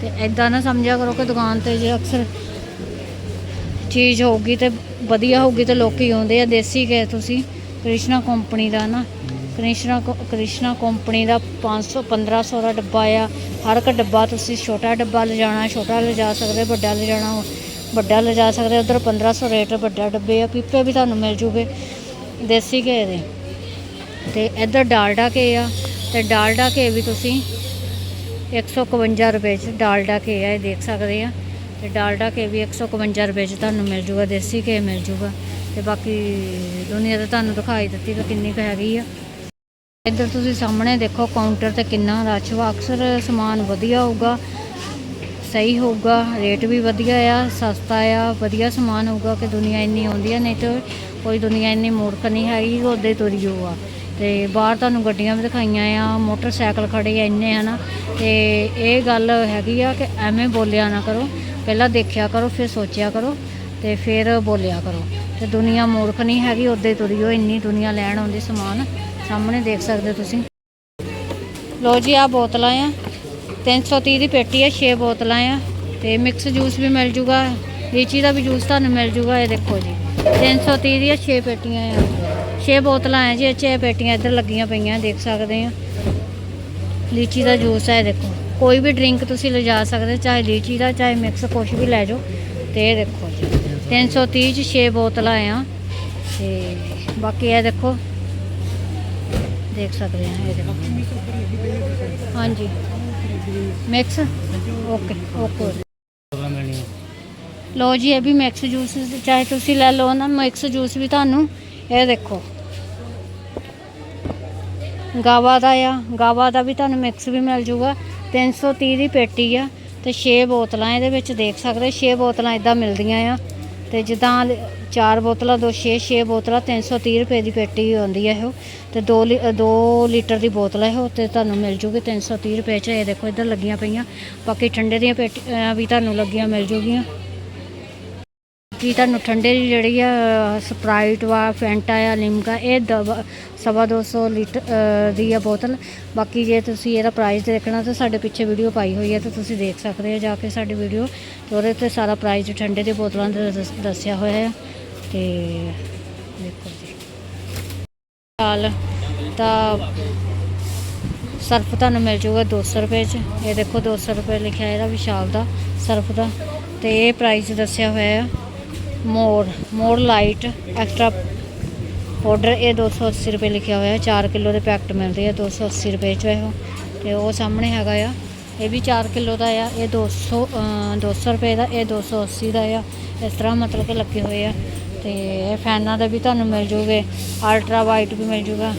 ਤੇ ਐਦਾਂ ਨਾ ਸਮਝਿਆ ਕਰੋ ਕਿ ਦੁਕਾਨ ਤੇ ਜੇ ਅਕਸਰ ਚੀਜ਼ ਹੋਊਗੀ ਤੇ ਵਧੀਆ ਹੋਊਗੀ ਤੇ ਲੋਕੀ ਆਉਂਦੇ ਆ ਦੇਸੀ ਗਏ ਤੁਸੀਂ, ਕ੍ਰਿਸ਼ਨਾ ਕੰਪਨੀ ਦਾ ਨਾ। ਕ੍ਰਿਸ਼ਨਾ ਕ੍ਰਿਸ਼ਨਾ ਕੰਪਨੀ ਦਾ 500 1500 ਦਾ ਡੱਬਾ ਆ। ਹਰ ਇੱਕ ਡੱਬਾ ਤੁਸੀਂ ਛੋਟਾ ਡੱਬਾ ਲਿਜਾਣਾ, ਛੋਟਾ ਲਿਜਾ ਸਕਦੇ, ਵੱਡਾ ਲਿਜਾਣਾ, ਵੱਡਾ ਲਿਜਾ ਸਕਦੇ, ਉਧਰ 1500 ਰੇਟ ਵੱਡਾ ਡੱਬੇ ਆ, ਪੀਪੇ ਵੀ ਤੁਹਾਨੂੰ ਮਿਲ ਜੂਗੇ। ਦੇਸੀ ਘੇ ਦੇ। ਤੇ ਇੱਧਰ ਡਾਲਡਾ ਘੇ ਆ। ਤੇ ਡਾਲਡਾ ਘੇ ਵੀ ਤੁਸੀਂ 151 ਰੁਪਏ ਚ ਡਾਲਡਾ ਘੇ ਆ, ਇਹ ਦੇਖ ਸਕਦੇ ਆ। ਤੇ ਡਾਲਡਾ ਘੇ ਵੀ 151 ਰੁਪਏ ਚ ਤੁਹਾਨੂੰ ਮਿਲ ਜੂਗਾ, ਦੇਸੀ ਘੇ ਮਿਲ ਜੂਗਾ। ਤੇ ਬਾਕੀ ਦੁਨੀਆ ਤੇ ਤੁਹਾਨੂੰ ਦਿਖਾਈ ਦਿੱਤੀ ਕਿ ਕਿੰਨੀ ਕੁ ਹੈਗੀ ਆ। ਇੱਧਰ ਤੁਸੀਂ ਸਾਹਮਣੇ ਦੇਖੋ ਕਾਊਂਟਰ ਤੇ ਕਿੰਨਾ ਰਸ਼ ਵਾ। ਅਕਸਰ ਸਮਾਨ ਵਧੀਆ ਹੋਊਗਾ, ਸਹੀ ਹੋਊਗਾ, ਰੇਟ ਵੀ ਵਧੀਆ ਆ, ਸਸਤਾ ਆ, ਵਧੀਆ ਸਮਾਨ ਹੋਊਗਾ ਕਿ ਦੁਨੀਆ ਇੰਨੀ ਆਉਂਦੀ ਆ, ਨਹੀਂ ਤਾਂ ਕੋਈ ਦੁਨੀਆ ਇੰਨੀ ਮੂਰਖ ਨਹੀਂ ਹੈਗੀ ਉਹਦੇ ਤੁਰੀ ਹੋ ਆ। ਤੇ ਬਾਹਰ ਤੁਹਾਨੂੰ ਗੱਡੀਆਂ ਵੀ ਦਿਖਾਈਆਂ ਆ, ਮੋਟਰਸਾਈਕਲ ਖੜੇ ਆ ਇੰਨੇ, ਹਨਾ। ਤੇ ਇਹ ਗੱਲ ਹੈਗੀ ਆ ਕਿ ਐਵੇਂ ਬੋਲਿਆ ਨਾ ਕਰੋ। ਪਹਿਲਾਂ ਦੇਖਿਆ ਕਰੋ, ਫਿਰ ਸੋਚਿਆ ਕਰੋ, ਤੇ ਫਿਰ ਬੋਲਿਆ ਕਰੋ। ਤੇ ਦੁਨੀਆ ਮੂਰਖ ਨਹੀਂ ਹੈਗੀ, ਉਹਦੇ ਤੁਰੀ ਹੋ ਇੰਨੀ ਦੁਨੀਆ ਲੈਣ ਆਉਂਦੀ ਸਮਾਨ। ਸਾਹਮਣੇ ਦੇਖ ਸਕਦੇ ਹੋ ਤੁਸੀਂ। ਲੋ ਜੀ ਆ ਬੋਤਲਾਂ ਆ। 330 ਦੀ ਪੇਟੀ ਆ 6 ਬੋਤਲਾਂ ਆ। ਤੇ ਮਿਕਸ ਜੂਸ ਵੀ ਮਿਲ ਜੂਗਾ। ਲੀਚੀ ਦਾ ਵੀ ਜੂਸ ਤੁਹਾਨੂੰ ਮਿਲ ਜੂਗਾ, ਇਹ ਦੇਖੋ ਜੀ। 330 ਦੀਆਂ 6 ਪੇਟੀਆਂ ਆ 6 ਬੋਤਲਾਂ ਆ ਜੀ ਇਹ 6 ਪੇਟੀਆਂ ਇੱਧਰ ਲੱਗੀਆਂ ਪਈਆਂ ਦੇਖ ਸਕਦੇ ਆ ਲੀਚੀ ਦਾ ਜੂਸ ਹੈ ਇਹ ਦੇਖੋ ਕੋਈ ਵੀ ਡਰਿੰਕ ਤੁਸੀਂ ਲਿਜਾ ਸਕਦੇ ਚਾਹੇ ਲੀਚੀ ਦਾ ਚਾਹੇ ਮਿਕਸ ਕੁਛ ਵੀ ਲੈ ਜਾਓ ਤੇ ਇਹ ਦੇਖੋ ਜੀ 330 ਚ 6 ਬੋਤਲਾਂ ਆ ਤੇ ਬਾਕੀ ਇਹ ਦੇਖੋ ਦੇਖ ਸਕਦੇ ਆ ਇਹ ਦੇਖੋ ਹਾਂਜੀ ਮਿਕਸ ਓਕੇ ਓਕੇ ਖਬਰਾਂ ਮਿਲਣੀਆਂ ਲੋ ਜੀ, ਇਹ ਵੀ ਮਿਕਸ ਜੂਸ ਚਾਹੇ ਤੁਸੀਂ ਲੈ ਲਓ ਨਾ ਮਿਕਸ ਜੂਸ ਵੀ ਤੁਹਾਨੂੰ, ਇਹ ਦੇਖੋ। ਗਾਵਾ ਦਾ ਆ, ਗਾਵਾ ਦਾ ਵੀ ਤੁਹਾਨੂੰ ਮਿਕਸ ਵੀ ਮਿਲ ਜੂਗਾ। 330 ਦੀ ਪੇਟੀ ਆ, ਤੇ 6 ਬੋਤਲਾਂ ਇਹਦੇ ਵਿੱਚ ਦੇਖ ਸਕਦੇ 6 ਬੋਤਲਾਂ ਇਦਾਂ ਮਿਲਦੀਆਂ ਆ। ਤੇ ਜਿੱਦਾਂ ਚਾਰ ਬੋਤਲਾਂ, ਦੋ 6 6 ਬੋਤਲਾਂ 330 ਰੁਪਏ ਦੀ ਪੇਟੀ ਆਉਂਦੀ ਹੈ ਇਹੋ। ਤੇ 2 2 ਲੀਟਰ ਦੀ ਬੋਤਲ ਹੈ ਉਹ ਤੇ ਤੁਹਾਨੂੰ ਮਿਲ ਜੂਗੀ 330 ਰੁਪਏ ਚ। ਇਹ ਦੇਖੋ, ਇੱਧਰ ਲੱਗੀਆਂ ਪਈਆਂ। ਬਾਕੀ ਠੰਡੇ ਦੀਆਂ ਪੇਟੀ ਵੀ ਤੁਹਾਨੂੰ ਲੱਗੀਆਂ ਮਿਲ ਜੂਗੀਆਂ। ਕੀ ਤੁਹਾਨੂੰ ਠੰਡੇ ਦੀ ਜਿਹੜੀ ਆ ਸਪਰਾਈਟ ਵਾ ਫੈਂਟਾ ਆ ਲਿਮਕਾ ਇਹ ਦਵਾ- ਸਵਾ ਦੋ ਸੌ ਲੀਟਰ ਦੀ ਆ ਬੋਤਲ। ਬਾਕੀ ਜੇ ਤੁਸੀਂ ਇਹਦਾ ਪ੍ਰਾਈਸ ਦੇਖਣਾ, ਤਾਂ ਸਾਡੇ ਪਿੱਛੇ ਵੀਡੀਓ ਪਾਈ ਹੋਈ ਹੈ ਤਾਂ ਤੁਸੀਂ ਦੇਖ ਸਕਦੇ ਹੋ ਜਾ ਕੇ ਸਾਡੀ ਵੀਡੀਓ ਤੇ ਉਹਦੇ ਤੇ ਸਾਰਾ ਪ੍ਰਾਈਸ ਠੰਡੇ ਦੇ ਬੋਤਲਾਂ ਦਾ ਦੱਸ- ਦੱਸਿਆ ਹੋਇਆ ਹੈ ਤੇ ਦੇਖੋ ਜੀ। ਹਾਲ ਤਾਂ ਸਰਫ ਤੁਹਾਨੂੰ ਮਿਲ ਜਾਊਗਾ 200 ਰੁਪਏ ਚ। ਇਹ ਦੇਖੋ 200 ਰੁਪਏ ਲਿਖਿਆ ਇਹਦਾ ਵਿਸ਼ਾਲ ਦਾ ਸਰਫ ਦਾ। ਤੇ ਇਹ ਪ੍ਰਾਈਸ ਦੱਸਿਆ ਹੋਇਆ ਹੈ more more light extra powder ਇਹ 280 ਰੁਪਏ ਲਿਖਿਆ ਹੋਇਆ ਹੈ। 4 ਕਿਲੋ ਦੇ ਪੈਕਟ ਮਿਲਦੇ ਆ 280 ਰੁਪਏ ਚ ਇਹੋ ਤੇ ਉਹ ਸਾਹਮਣੇ ਹੈਗਾ ਆ। ਇਹ ਵੀ 4 ਕਿਲੋ ਦਾ ਆ। ਇਹ 200 ਅ, 200 ਰੁਪਏ ਦਾ ਇਹ 280 ਦਾ ਆ। ਇਸ ਤਰ੍ਹਾਂ ਮਤਲਬ ਕਿ ਲੱਗੇ ਹੋਏ ਆ। ਤੇ ਇਹ ਫੈਨਾਂ ਦੇ ਵੀ ਤੁਹਾਨੂੰ ਮਿਲ ਜੂਗੇ। ਅਲਟਰਾ ਵਾਈਟ ਵੀ ਮਿਲ ਜੂਗਾ।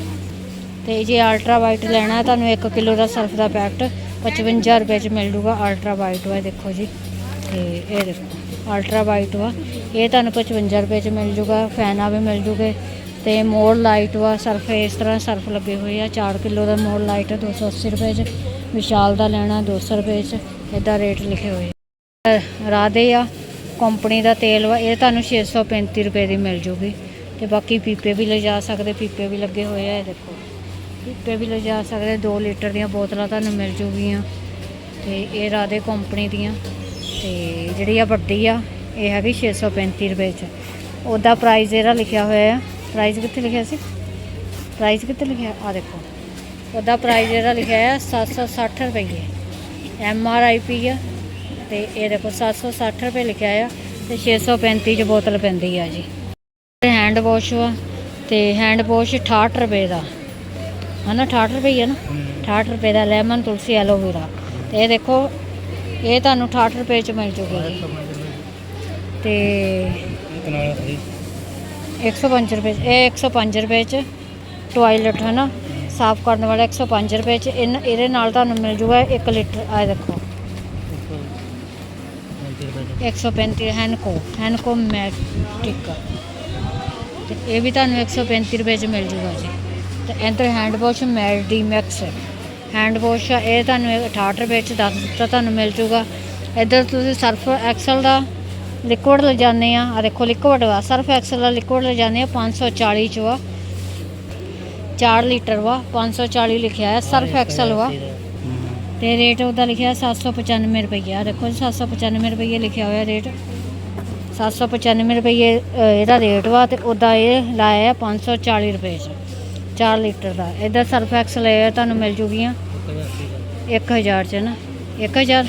ਤੇ ਜੇ ਅਲਟਰਾ ਵਾਈਟ ਲੈਣਾ ਤੁਹਾਨੂੰ 1 ਕਿਲੋ ਦਾ ਸਰਫ ਦਾ ਪੈਕਟ 55 ਰੁਪਏ ਚ ਮਿਲ ਜੂਗਾ ਅਲਟਰਾ ਵਾਈਟ ਵਾ ਦੇਖੋ ਜੀ। ਤੇ ਇਹ ਦੇਖੋ। ਅਲਟਰਾ ਵਾਈਟ ਵਾ। ਇਹ ਤੁਹਾਨੂੰ 55 ਰੁਪਏ ਚ ਮਿਲ ਜੂਗਾ, ਫੈਨਾਂ ਵੀ ਮਿਲ ਜੂਗੇ ਤੇ ਮੋਰ ਲਾਈਟ ਵਾ ਸਰਫ ਇਸ ਤਰ੍ਹਾਂ ਸਰਫ ਲੱਗੇ ਹੋਏ ਆ। 4 ਕਿਲੋ ਦਾ ਮੋਰ ਲਾਈਟ 280 ਰੁਪਏ ਚ। ਵਿਸ਼ਾਲ ਦਾ ਲੈਣਾ 200 ਰੁਪਏ ਚ ਇਦਾਂ ਰੇਟ ਲਿਖੇ ਹੋਏ ਆ। ਰਾਧੇ ਆ ਕੰਪਨੀ ਦਾ ਤੇਲ ਵਾ, ਇਹ ਤੁਹਾਨੂੰ 635 ਰੁਪਏ ਦੀ ਮਿਲ ਜੂਗੀ। ਤੇ ਬਾਕੀ ਪੀਪੇ ਵੀ ਲਿਜਾ ਸਕਦੇ, ਪੀਪੇ ਵੀ ਲੱਗੇ ਹੋਏ ਆ, ਇਹ ਦੇਖੋ। ਪੀਪੇ ਵੀ ਲਿਜਾ ਸਕਦੇ 2 ਲੀਟਰ ਦੀਆਂ ਬੋਤਲਾਂ ਤੁਹਾਨੂੰ ਮਿਲ ਜੂਗੀਆਂ। ਤੇ ਇਹ ਰਾਦੇ ਕੰਪਨੀ ਦੀਆਂ। ਤੇ ਜਿਹੜੀ ਆ ਵੱਡੀ ਆ ਇਹ ਹੈਗੀ 635 ਰੁਪਏ ਚ। ਉਹਦਾ ਪ੍ਰਾਈਸ ਇਹਦਾ ਲਿਖਿਆ ਹੋਇਆ ਆ। ਪ੍ਰਾਈਸ ਕਿੱਥੇ ਲਿਖਿਆ ਸੀ? ਪ੍ਰਾਈਸ ਕਿੱਥੇ ਲਿਖਿਆ? ਆ ਦੇਖੋ। ਉਹਦਾ ਪ੍ਰਾਈਸ ਇਹਦਾ ਲਿਖਿਆ ਆ 760 ਰੁਪਏ ਐਮ ਆਰ ਆਈ ਪੀ ਆ। ਤੇ ਇਹ ਦੇਖੋ 760 ਰੁਪਏ ਲਿਖਿਆ ਆ ਤੇ 635 ਚ ਬੋਤਲ ਪੈਂਦੀ ਆ ਜੀ। ਹੈਂਡ ਵਾਸ਼ ਵਾ ਤੇ ਹੈਂਡ ਵਾਸ਼ 68 ਰੁਪਏ ਦਾ। ਹਨਾ 68 ਰੁਪਏ ਆ ਨਾ? 68 ਰੁਪਏ ਦਾ ਲੈਮਨ ਤੁਲਸੀ ਐਲੋਵੇਰਾ ਤੇ ਇਹ ਦੇਖੋ ਇਹ ਤੁਹਾਨੂੰ 68 ਰੁਪਏ ਚ ਮਿਲ ਜੂਗਾ ਤੇ ਸਹੀ 105 ਰੁਪਏ 'ਚ- ਇਹ 105 ਰੁਪਏ ਚ ਟਾਇਲਟ ਹਨਾ? ਸਾਫ਼ ਕਰਨ ਵਾਲਾ 105 ਰੁਪਏ ਚ ਇਹਦੇ ਨਾਲ ਤੁਹਾਨੂੰ ਮਿਲ ਜੂਗਾ 1 ਲੀਟਰ ਆ ਦੇਖੋ। 135 ਹੈਨਕੋ ਹੈਨਕੋ ਮੈਟਿਕ। ਤੇ ਇਹ ਵੀ ਤੁਹਾਨੂੰ 135 ਰੁਪਏ ਚ ਮਿਲ ਜੂਗਾ ਜੀ। ਤੇ ਇੱਧਰ hand wash ਮੈਲਡੀ Max hand wash ਆ ਇਹ ਤੁਹਾਨੂੰ ਇਹ 68 ਰੁਪਏ ਚ 10 ਦਿੱਤਾ ਤੁਹਾਨੂੰ ਮਿਲ ਜੂਗਾ। ਇੱਧਰ ਤੁਸੀਂ ਸਰਫ ਐਕਸਲ ਦਾ ਲਿਕੁਇਡ ਲਿਜਾਨੇ ਆ। ਆ ਦੇਖੋ ਲਿਕੁਇਡ ਵਾ ਸਰਫ ਐਕਸਲ ਦਾ ਲਿਕੁਇਡ ਲਿਜਾਨੇ ਆ 540 ਚ ਵਾ। 4 ਲੀਟਰ ਵਾ 540 ਲਿਖਿਆ ਹੈ ਸਰਫ ਐਕਸਲ ਵਾ। ਤੇ ਰੇਟ ਉਹਦਾ ਲਿਖਿਆ 795 ਰੁਪਏ ਆ ਦੇਖੋ ਜੀ 795 ਰੁਪਏ ਲਿਖਿਆ ਹੋਇਆ ਰੇਟ 795 ਰੁਪਏ ਇਹਦਾ ਰੇਟ ਵਾ ਤੇ ਉਹਦਾ ਇਹ ਲਾਇਆ ਆ 540 ਰੁਪਏ ਚ। 4 ਲੀਟਰ ਦਾ। ਇਹਦਾ ਸਰਫ ਐਕਸਲ ਇਹ ਤੁਹਾਨੂੰ ਮਿਲ ਜੂਗੀਆਂ। 1000 ਚ ਨਾ। 1000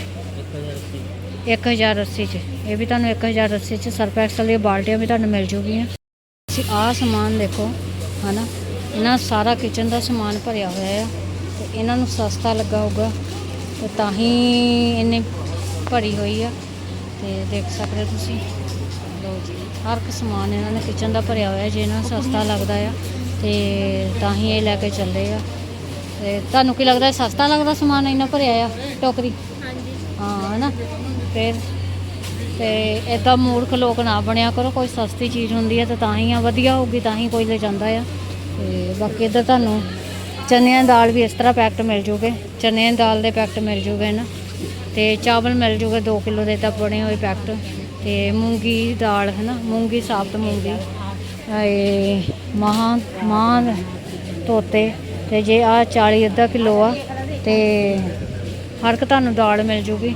1080 ਚ। ਇਹ ਵੀ ਤੁਹਾਨੂੰ 1080 ਚ ਸਰਫ ਐਕਸਲ ਦੀਆਂ ਬਾਲਟੀਆਂ ਵੀ ਤੁਹਾਨੂੰ ਮਿਲ ਜੂਗੀਆਂ। ਤੁਸੀਂ ਆਹ ਸਮਾਨ ਦੇਖੋ, ਹਨਾ? ਇਹਨਾਂ ਸਾਰਾ ਕਿਚਨ ਦਾ ਸਮਾਨ ਭਰਿਆ ਹੋਇਆ ਆ। ਤੇ ਇਹਨਾਂ ਨੂੰ ਸਸਤਾ ਲੱਗਾ ਹੋਊਗਾ। ਤੇ ਤਾਂ ਹੀ ਇਹਨੇ ਭਰੀ ਹੋਈ ਆ। ਤੇ ਦੇਖ ਸਕਦੇ ਹੋ ਤੁਸੀਂ। ਲਓ ਜੀ, ਹਰ ਇੱਕ ਸਮਾਨ ਇਹਨਾਂ ਨੇ ਕਿਚਨ ਦਾ ਭਰਿਆ ਹੋਇਆ। ਜੇ ਇਹਨਾਂ ਨੂੰ ਸਸਤਾ ਲੱਗਦਾ ਆ ਤੇ ਤਾਂ ਹੀ ਇਹ ਲੈ ਕੇ ਚੱਲੇ ਆ। ਤੇ ਤੁਹਾਨੂੰ ਕੀ ਲੱਗਦਾ ਸਸਤਾ ਲੱਗਦਾ ਸਮਾਨ ਇੰਨਾ ਭਰਿਆ ਆ ਟੋਕਰੀ? ਹਾਂਜੀ। ਹਾਂ ਹਨਾ? ਫਿਰ ਤੇ ਇਦਾਂ ਮੂਰਖ ਲੋਕ ਨਾ ਬਣਿਆ ਕਰੋ ਕੋਈ ਸਸਤੀ ਚੀਜ਼ ਹੁੰਦੀ ਹੈ ਤਾਂ ਤਾਂ ਹੀ ਆ ਵਧੀਆ ਹੋਊਗੀ ਤਾਂ ਹੀ ਕੋਈ ਲੈ ਜਾਂਦਾ ਆ। ਤੇ ਬਾਕੀ ਇੱਧਰ ਤੁਹਾਨੂੰ ਚਨਿਆਂ ਦੀ ਦਾਲ ਵੀ ਇਸ ਤਰ੍ਹਾਂ ਪੈਕਟ ਮਿਲ ਜੂਗੇ। ਚਨਿਆਂ ਦੀ ਦਾਲ ਦੇ ਪੈਕਟ ਮਿਲ ਜੂਗੇ ਨਾ ਤੇ ਚਾਵਲ ਮਿਲ ਜੂਗੇ 2 ਕਿਲੋ ਦੇ ਤਾਂ ਬਣੇ ਹੋਏ ਪੈਕਟ ਤੇ ਮੂੰਗੀ ਦਾਲ ਹੈ ਨਾ ਮੂੰਗੀ ਸਾਬਤ ਮੂੰਗੀ। ਇਹ ਮਹਾਂ ਮਾਂ ਤੋਤੇ ਤੇ ਜੇ ਆ 40 ਅੱਧਾ ਕਿਲੋ ਆ ਤੇ ਹਰ ਇੱਕ ਤੁਹਾਨੂੰ ਦਾਲ ਮਿਲ ਜੂਗੀ।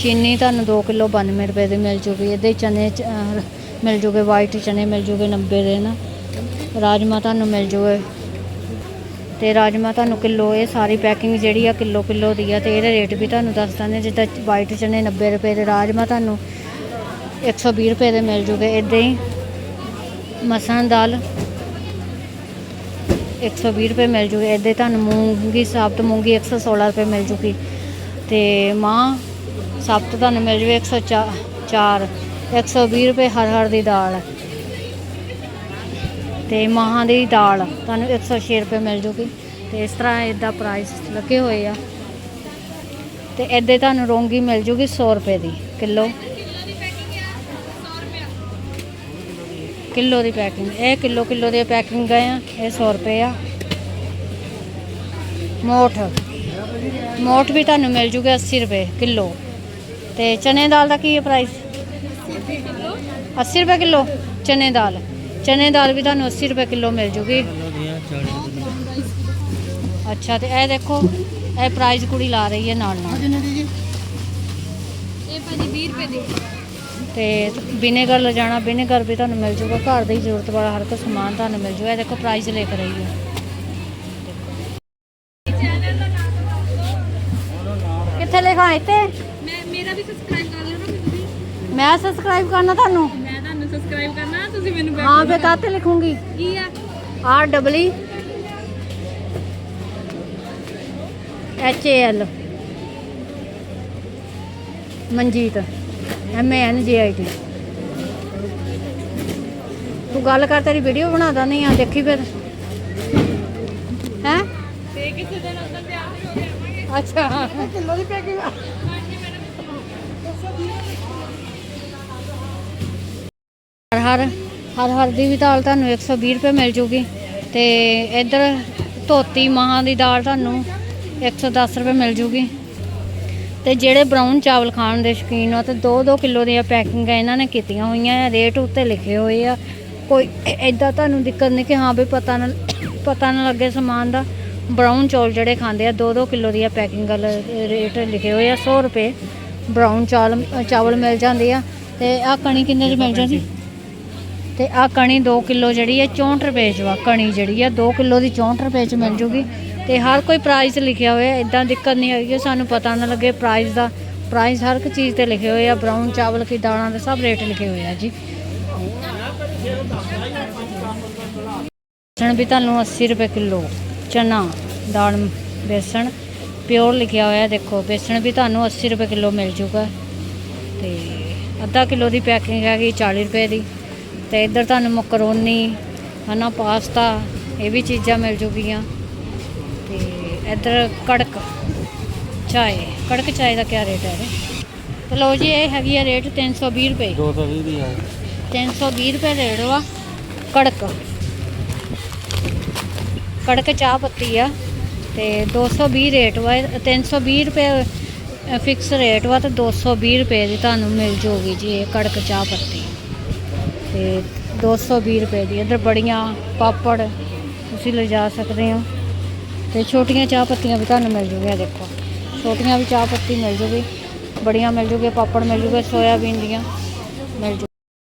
ਚੀਨੀ ਤੁਹਾਨੂੰ 2 ਕਿਲੋ 92 ਰੁਪਏ ਦੀ ਮਿਲ ਜੂਗੀ। ਇਹਦੇ ਚਨੇ ਮਿਲ ਜੂਗੇ ਵਾਈਟ ਚਨੇ ਮਿਲ ਜੂਗੇ 90 ਦੇ ਨਾ। ਰਾਜਮਾ ਤੁਹਾਨੂੰ ਮਿਲ ਜੂਗੇ। ਤੇ ਰਾਜਮਾ ਤੁਹਾਨੂੰ ਕਿਲੋ, ਇਹ ਸਾਰੀ ਪੈਕਿੰਗ ਜਿਹੜੀ ਆ ਕਿਲੋ ਕਿਲੋ ਦੀ ਆ ਤੇ ਇਹਦੇ ਰੇਟ ਵੀ ਤੁਹਾਨੂੰ ਦੱਸ ਦਿੰਦੇ ਜਿੱਦਾਂ ਵਾਈਟ ਚਨੇ 90 ਰੁਪਏ ਦੇ, ਰਾਜਮਾ ਤੁਹਾਨੂੰ 120 ਰੁਪਏ ਦੇ ਮਿਲ ਜੂਗੇ। ਇਦਾਂ ਹੀ ਮਸਾਂ ਦੀ ਦਾਲ। 120 ਰੁਪਏ ਮਿਲ ਜੂਗੀ। ਇਦਾਂ ਤੁਹਾਨੂੰ ਮੂੰਗੀ, ਸਾਬਤ ਮੂੰਗੀ 116 ਰੁਪਏ ਮਿਲ ਜੂਗੀ। ਤੇ ਮਾਂ, ਸਾਬਤ ਤੁਹਾਨੂੰ ਮਿਲ ਜੂਗੇ 104 120 ਰੁਪਏ ਹਰ ਹਰ ਦੀ ਦਾਲ। ਤੇ ਮਾਹਾਂ ਦੀ ਦਾਲ ਤੁਹਾਨੂੰ 106 ਰੁਪਏ ਮਿਲ ਜੂਗੀ। ਤੇ ਇਸ ਤਰ੍ਹਾਂ ਇਹਦਾ ਪ੍ਰਾਈਸ ਲੱਗੇ ਹੋਏ ਆ। ਤੇ ਇੱਦਾਂ ਤੁਹਾਨੂੰ ਰੋਂਗੀ ਮਿਲ ਜੂਗੀ 100 ਰੁਪਏ ਦੀ ਕਿਲੋ। ਕਿਲੋ ਦੀ ਪੈਕਿੰਗ, ਇਹ ਕਿਲੋ ਕਿਲੋ ਦੀ ਪੈਕਿੰਗ ਆ, ਇਹ 100 ਰੁਪਏ ਆ। ਮੋਠ ਮੋਠ ਵੀ ਤੁਹਾਨੂੰ ਮਿਲ ਜੂਗੇ 80 ਰੁਪਏ ਕਿਲੋ। ਤੇ ਚਨੇ ਦਾਲ ਦਾ ਕੀ ਹੈ ਪ੍ਰਾਈਸ 80 ਰੁਪਏ ਕਿਲੋ? ਚਨੇ ਦਾਲ। ਚਨੇ ਦੀ ਦਾਲ ਵੀ ਤੁਹਾਨੂੰ 80 ਰੁਪਏ ਕਿਲੋ ਮਿਲ ਜੂਗੀ। ਅੱਛਾ, ਤੇ ਇਹ ਦੇਖੋ, ਇਹ ਪ੍ਰਾਈਸ ਕੁੜੀ ਲਾ ਰਹੀ ਹੈ ਨਾਲ ਨਾਲ। ਇਹ ਭਾਜੀ 20 ਰੁਪਏ ਦੀ। ਤੇ ਵਿਨੇਗਰ ਲਿਜਾਣਾ ਵਿਨੇਗਰ ਵੀ ਤੁਹਾਨੂੰ ਮਿਲ ਜੂਗਾ। ਘਰ ਦੀ ਜ਼ਰੂਰਤ ਵਾਲਾ ਹਰ ਇੱਕ ਸਮਾਨ ਤੁਹਾਨੂੰ ਮਿਲ ਜੂਗਾ। ਇਹ ਦੇਖੋ ਪ੍ਰਾਈਸ ਲਿਖ ਰਹੀ ਹੈ। ਕਿੱਥੇ ਲਿਖਾਂ ਇੱਥੇ? ਮੈਂ ਮੇਰਾ ਵੀ ਸਬਸਕ੍ਰਾਈਬ ਕਰ ਲਿਓ ਨਾ ਤੁਸੀਂ ਮੈਂ ਸਬਸਕ੍ਰਾਈਬ ਕਰਨਾ ਤੁਹਾਨੂੰ? ਮੈਂ ਤੁਹਾਨੂੰ ਸਬਸਕ੍ਰਾਈਬ ਕਰਨਾ ਤੁਸੀਂ ਮੈਨੂੰ ਹਾਂ ਫੇ। ਕਾਤੇ ਲਿਖੂੰਗੀ? ਕੀ ਆ? R W H A L Manjit. M A ਤੂੰ ਗੱਲ ਕਰ, ਤੇਰੀ ਵੀਡੀਓ ਬਣਾਦਾ ਨਹੀਂ ਆ, ਦੇਖੀ ਫਿਰ। ਹੈ? ਤੇ ਕਿਸੇ ਦਿਨ ਉਦੋਂ ਤਿਆਰ ਹੋ ਕੇ ਅੱਛਾ। ਕਿਲੋ ਦੀ ਪੈਕਿੰਗ ਹਾਂਜੀ ਮੈਡਮ ਹਰ ਹਰ ਹਰ ਹਰ ਦੀ ਵੀ ਦਾਲ ਤੁਹਾਨੂੰ 120 ਰੁਪਏ ਮਿਲ ਜੂਗੀ। ਤੇ ਇੱਧਰ ਧੋਤੀ ਮਾਹਾਂ ਦੀ ਦਾਲ ਤੁਹਾਨੂੰ 110 ਰੁਪਏ ਮਿਲ ਜੂਗੀ। ਤੇ ਜਿਹੜੇ ਬਰਾਊਨ ਚਾਵਲ ਖਾਣ ਦੇ ਸ਼ੌਕੀਨ ਆ ਤੇ 2-2 ਕਿਲੋ ਦੀਆਂ ਪੈਕਿੰਗਾਂ ਇਹਨਾਂ ਨੇ ਕੀਤੀਆਂ ਹੋਈਆਂ ਆ ਰੇਟ ਉੱਤੇ ਲਿਖੇ ਹੋਏ ਆ। ਕੋਈ ਐਦਾਂ ਤੁਹਾਨੂੰ ਦਿੱਕਤ ਨਹੀਂ ਕਿ ਹਾਂ ਵੀ ਪਤਾ ਨਾ ਪਤਾ ਨਾ ਲੱਗੇ ਸਮਾਨ ਦਾ। ਬਰਾਊਨ ਚੌਲ ਜਿਹੜੇ ਖਾਂਦੇ ਆ 2-2 ਕਿਲੋ ਦੀਆਂ ਪੈਕਿੰਗ ਵਾਲਾ ਰੇਟ ਲਿਖੇ ਹੋਏ ਆ 100 ਰੁਪਏ ਬਰਾਊਨ ਚਾਵਲ ਚਾਵਲ ਮਿਲ ਜਾਂਦੇ ਆ। ਤੇ ਆਹ ਕਣੀ ਕਿੰਨੇ ਦੀ ਮਿਲ ਜਾਂਦੀ? ਤੇ ਆਹ ਕਣੀ 2 ਕਿਲੋ ਜਿਹੜੀ ਹੈ 64 ਰੁਪਏ ਚ ਵਾ ਕਣੀ ਜਿਹੜੀ ਆ 2 ਕਿਲੋ ਦੀ 64 ਰੁਪਏ ਚ ਮਿਲ ਜੂਗੀ। ਤੇ ਹਰ ਕੋਈ ਪ੍ਰਾਈਸ ਲਿਖਿਆ ਹੋਇਆ ਇਦਾਂ ਦਿੱਕਤ ਨਹੀਂ ਆਈ ਕਿ ਸਾਨੂੰ ਪਤਾ ਨਾ ਲੱਗੇ ਪ੍ਰਾਈਸ ਦਾ। ਪ੍ਰਾਈਸ ਹਰ ਇੱਕ ਚੀਜ਼ ਤੇ ਲਿਖੇ ਹੋਏ ਆ ਬਰਾਊਨ ਚਾਵਲ ਕੀ ਦਾਲਾਂ ਦੇ ਸਭ ਰੇਟ ਲਿਖੇ ਹੋਏ ਆ ਜੀ। ਬੇਸਣ ਵੀ ਤੁਹਾਨੂੰ 80 ਰੁਪਏ ਕਿਲੋ, ਚਨਾ, ਦਾਲ, ਬੇਸਣ ਪਿਓਰ ਲਿਖਿਆ ਹੋਇਆ, ਦੇਖੋ, ਬੇਸਣ ਵੀ ਤੁਹਾਨੂੰ 80 ਰੁਪਏ ਕਿਲੋ ਮਿਲ ਜੂਗਾ। ਤੇ ਅੱਧਾ ਕਿਲੋ ਦੀ ਪੈਕਿੰਗ ਹੈਗੀ 40 ਰੁਪਏ ਦੀ। ਤੇ ਇੱਧਰ ਤੁਹਾਨੂੰ ਮਕਰੋਨੀ, ਹਨਾ, ਪਾਸਤਾ, ਇਹ ਵੀ ਚੀਜ਼ਾਂ ਮਿਲ ਜੂਗੀਆਂ। ਤੇ ਇੱਧਰ ਕੜਕ ਚਾਏ ਕੜਕ ਚਾਏ ਦਾ ਕੀ ਰੇਟ ਹੈ ਇਹਦੇ? ਤੇ ਲਓ ਜੀ ਇਹ ਹੈਗੀ ਆ ਰੇਟ 320 ਰੁਪਏ। 220 ਦੀ ਹੈ 320 ਰੁਪਏ ਰੇਟ ਵਾ ਕੜਕ। ਕੜਕ ਚਾਹ ਪੱਤੀ ਆ ਤੇ 220 ਰੇਟ ਵਾ ਇਹ 320 ਰੁਪਏ ਫਿਕਸ ਰੇਟ ਵਾ ਤੇ 220 ਰੁਪਏ ਦੀ ਤੁਹਾਨੂੰ ਮਿਲ ਜੂਗੀ ਜੀ ਇਹ ਕੜਕ ਚਾਹ ਪੱਤੀ। ਤੇ 220 ਰੁਪਏ ਦੀ ਇੱਧਰ ਬੜੀਆਂ ਪਾਪੜ ਤੁਸੀਂ ਲਿਜਾ ਸਕਦੇ ਹੋ। ਤੇ ਛੋਟੀਆਂ ਚਾਹ ਪੱਤੀਆਂ ਵੀ ਤੁਹਾਨੂੰ ਮਿਲ ਜੂਗੀਆਂ, ਦੇਖੋ। ਛੋਟੀਆਂ ਵੀ ਚਾਹ ਪੱਤੀ ਮਿਲ ਜੂਗੀ, ਬੜੀਆਂ ਮਿਲ ਜੂਗੀਆਂ, ਪਾਪੜ ਮਿਲ ਜੂਗੇ, ਸੋਇਆਬੀਨ ਦੀਆਂ ਮਿਲ ਜੂ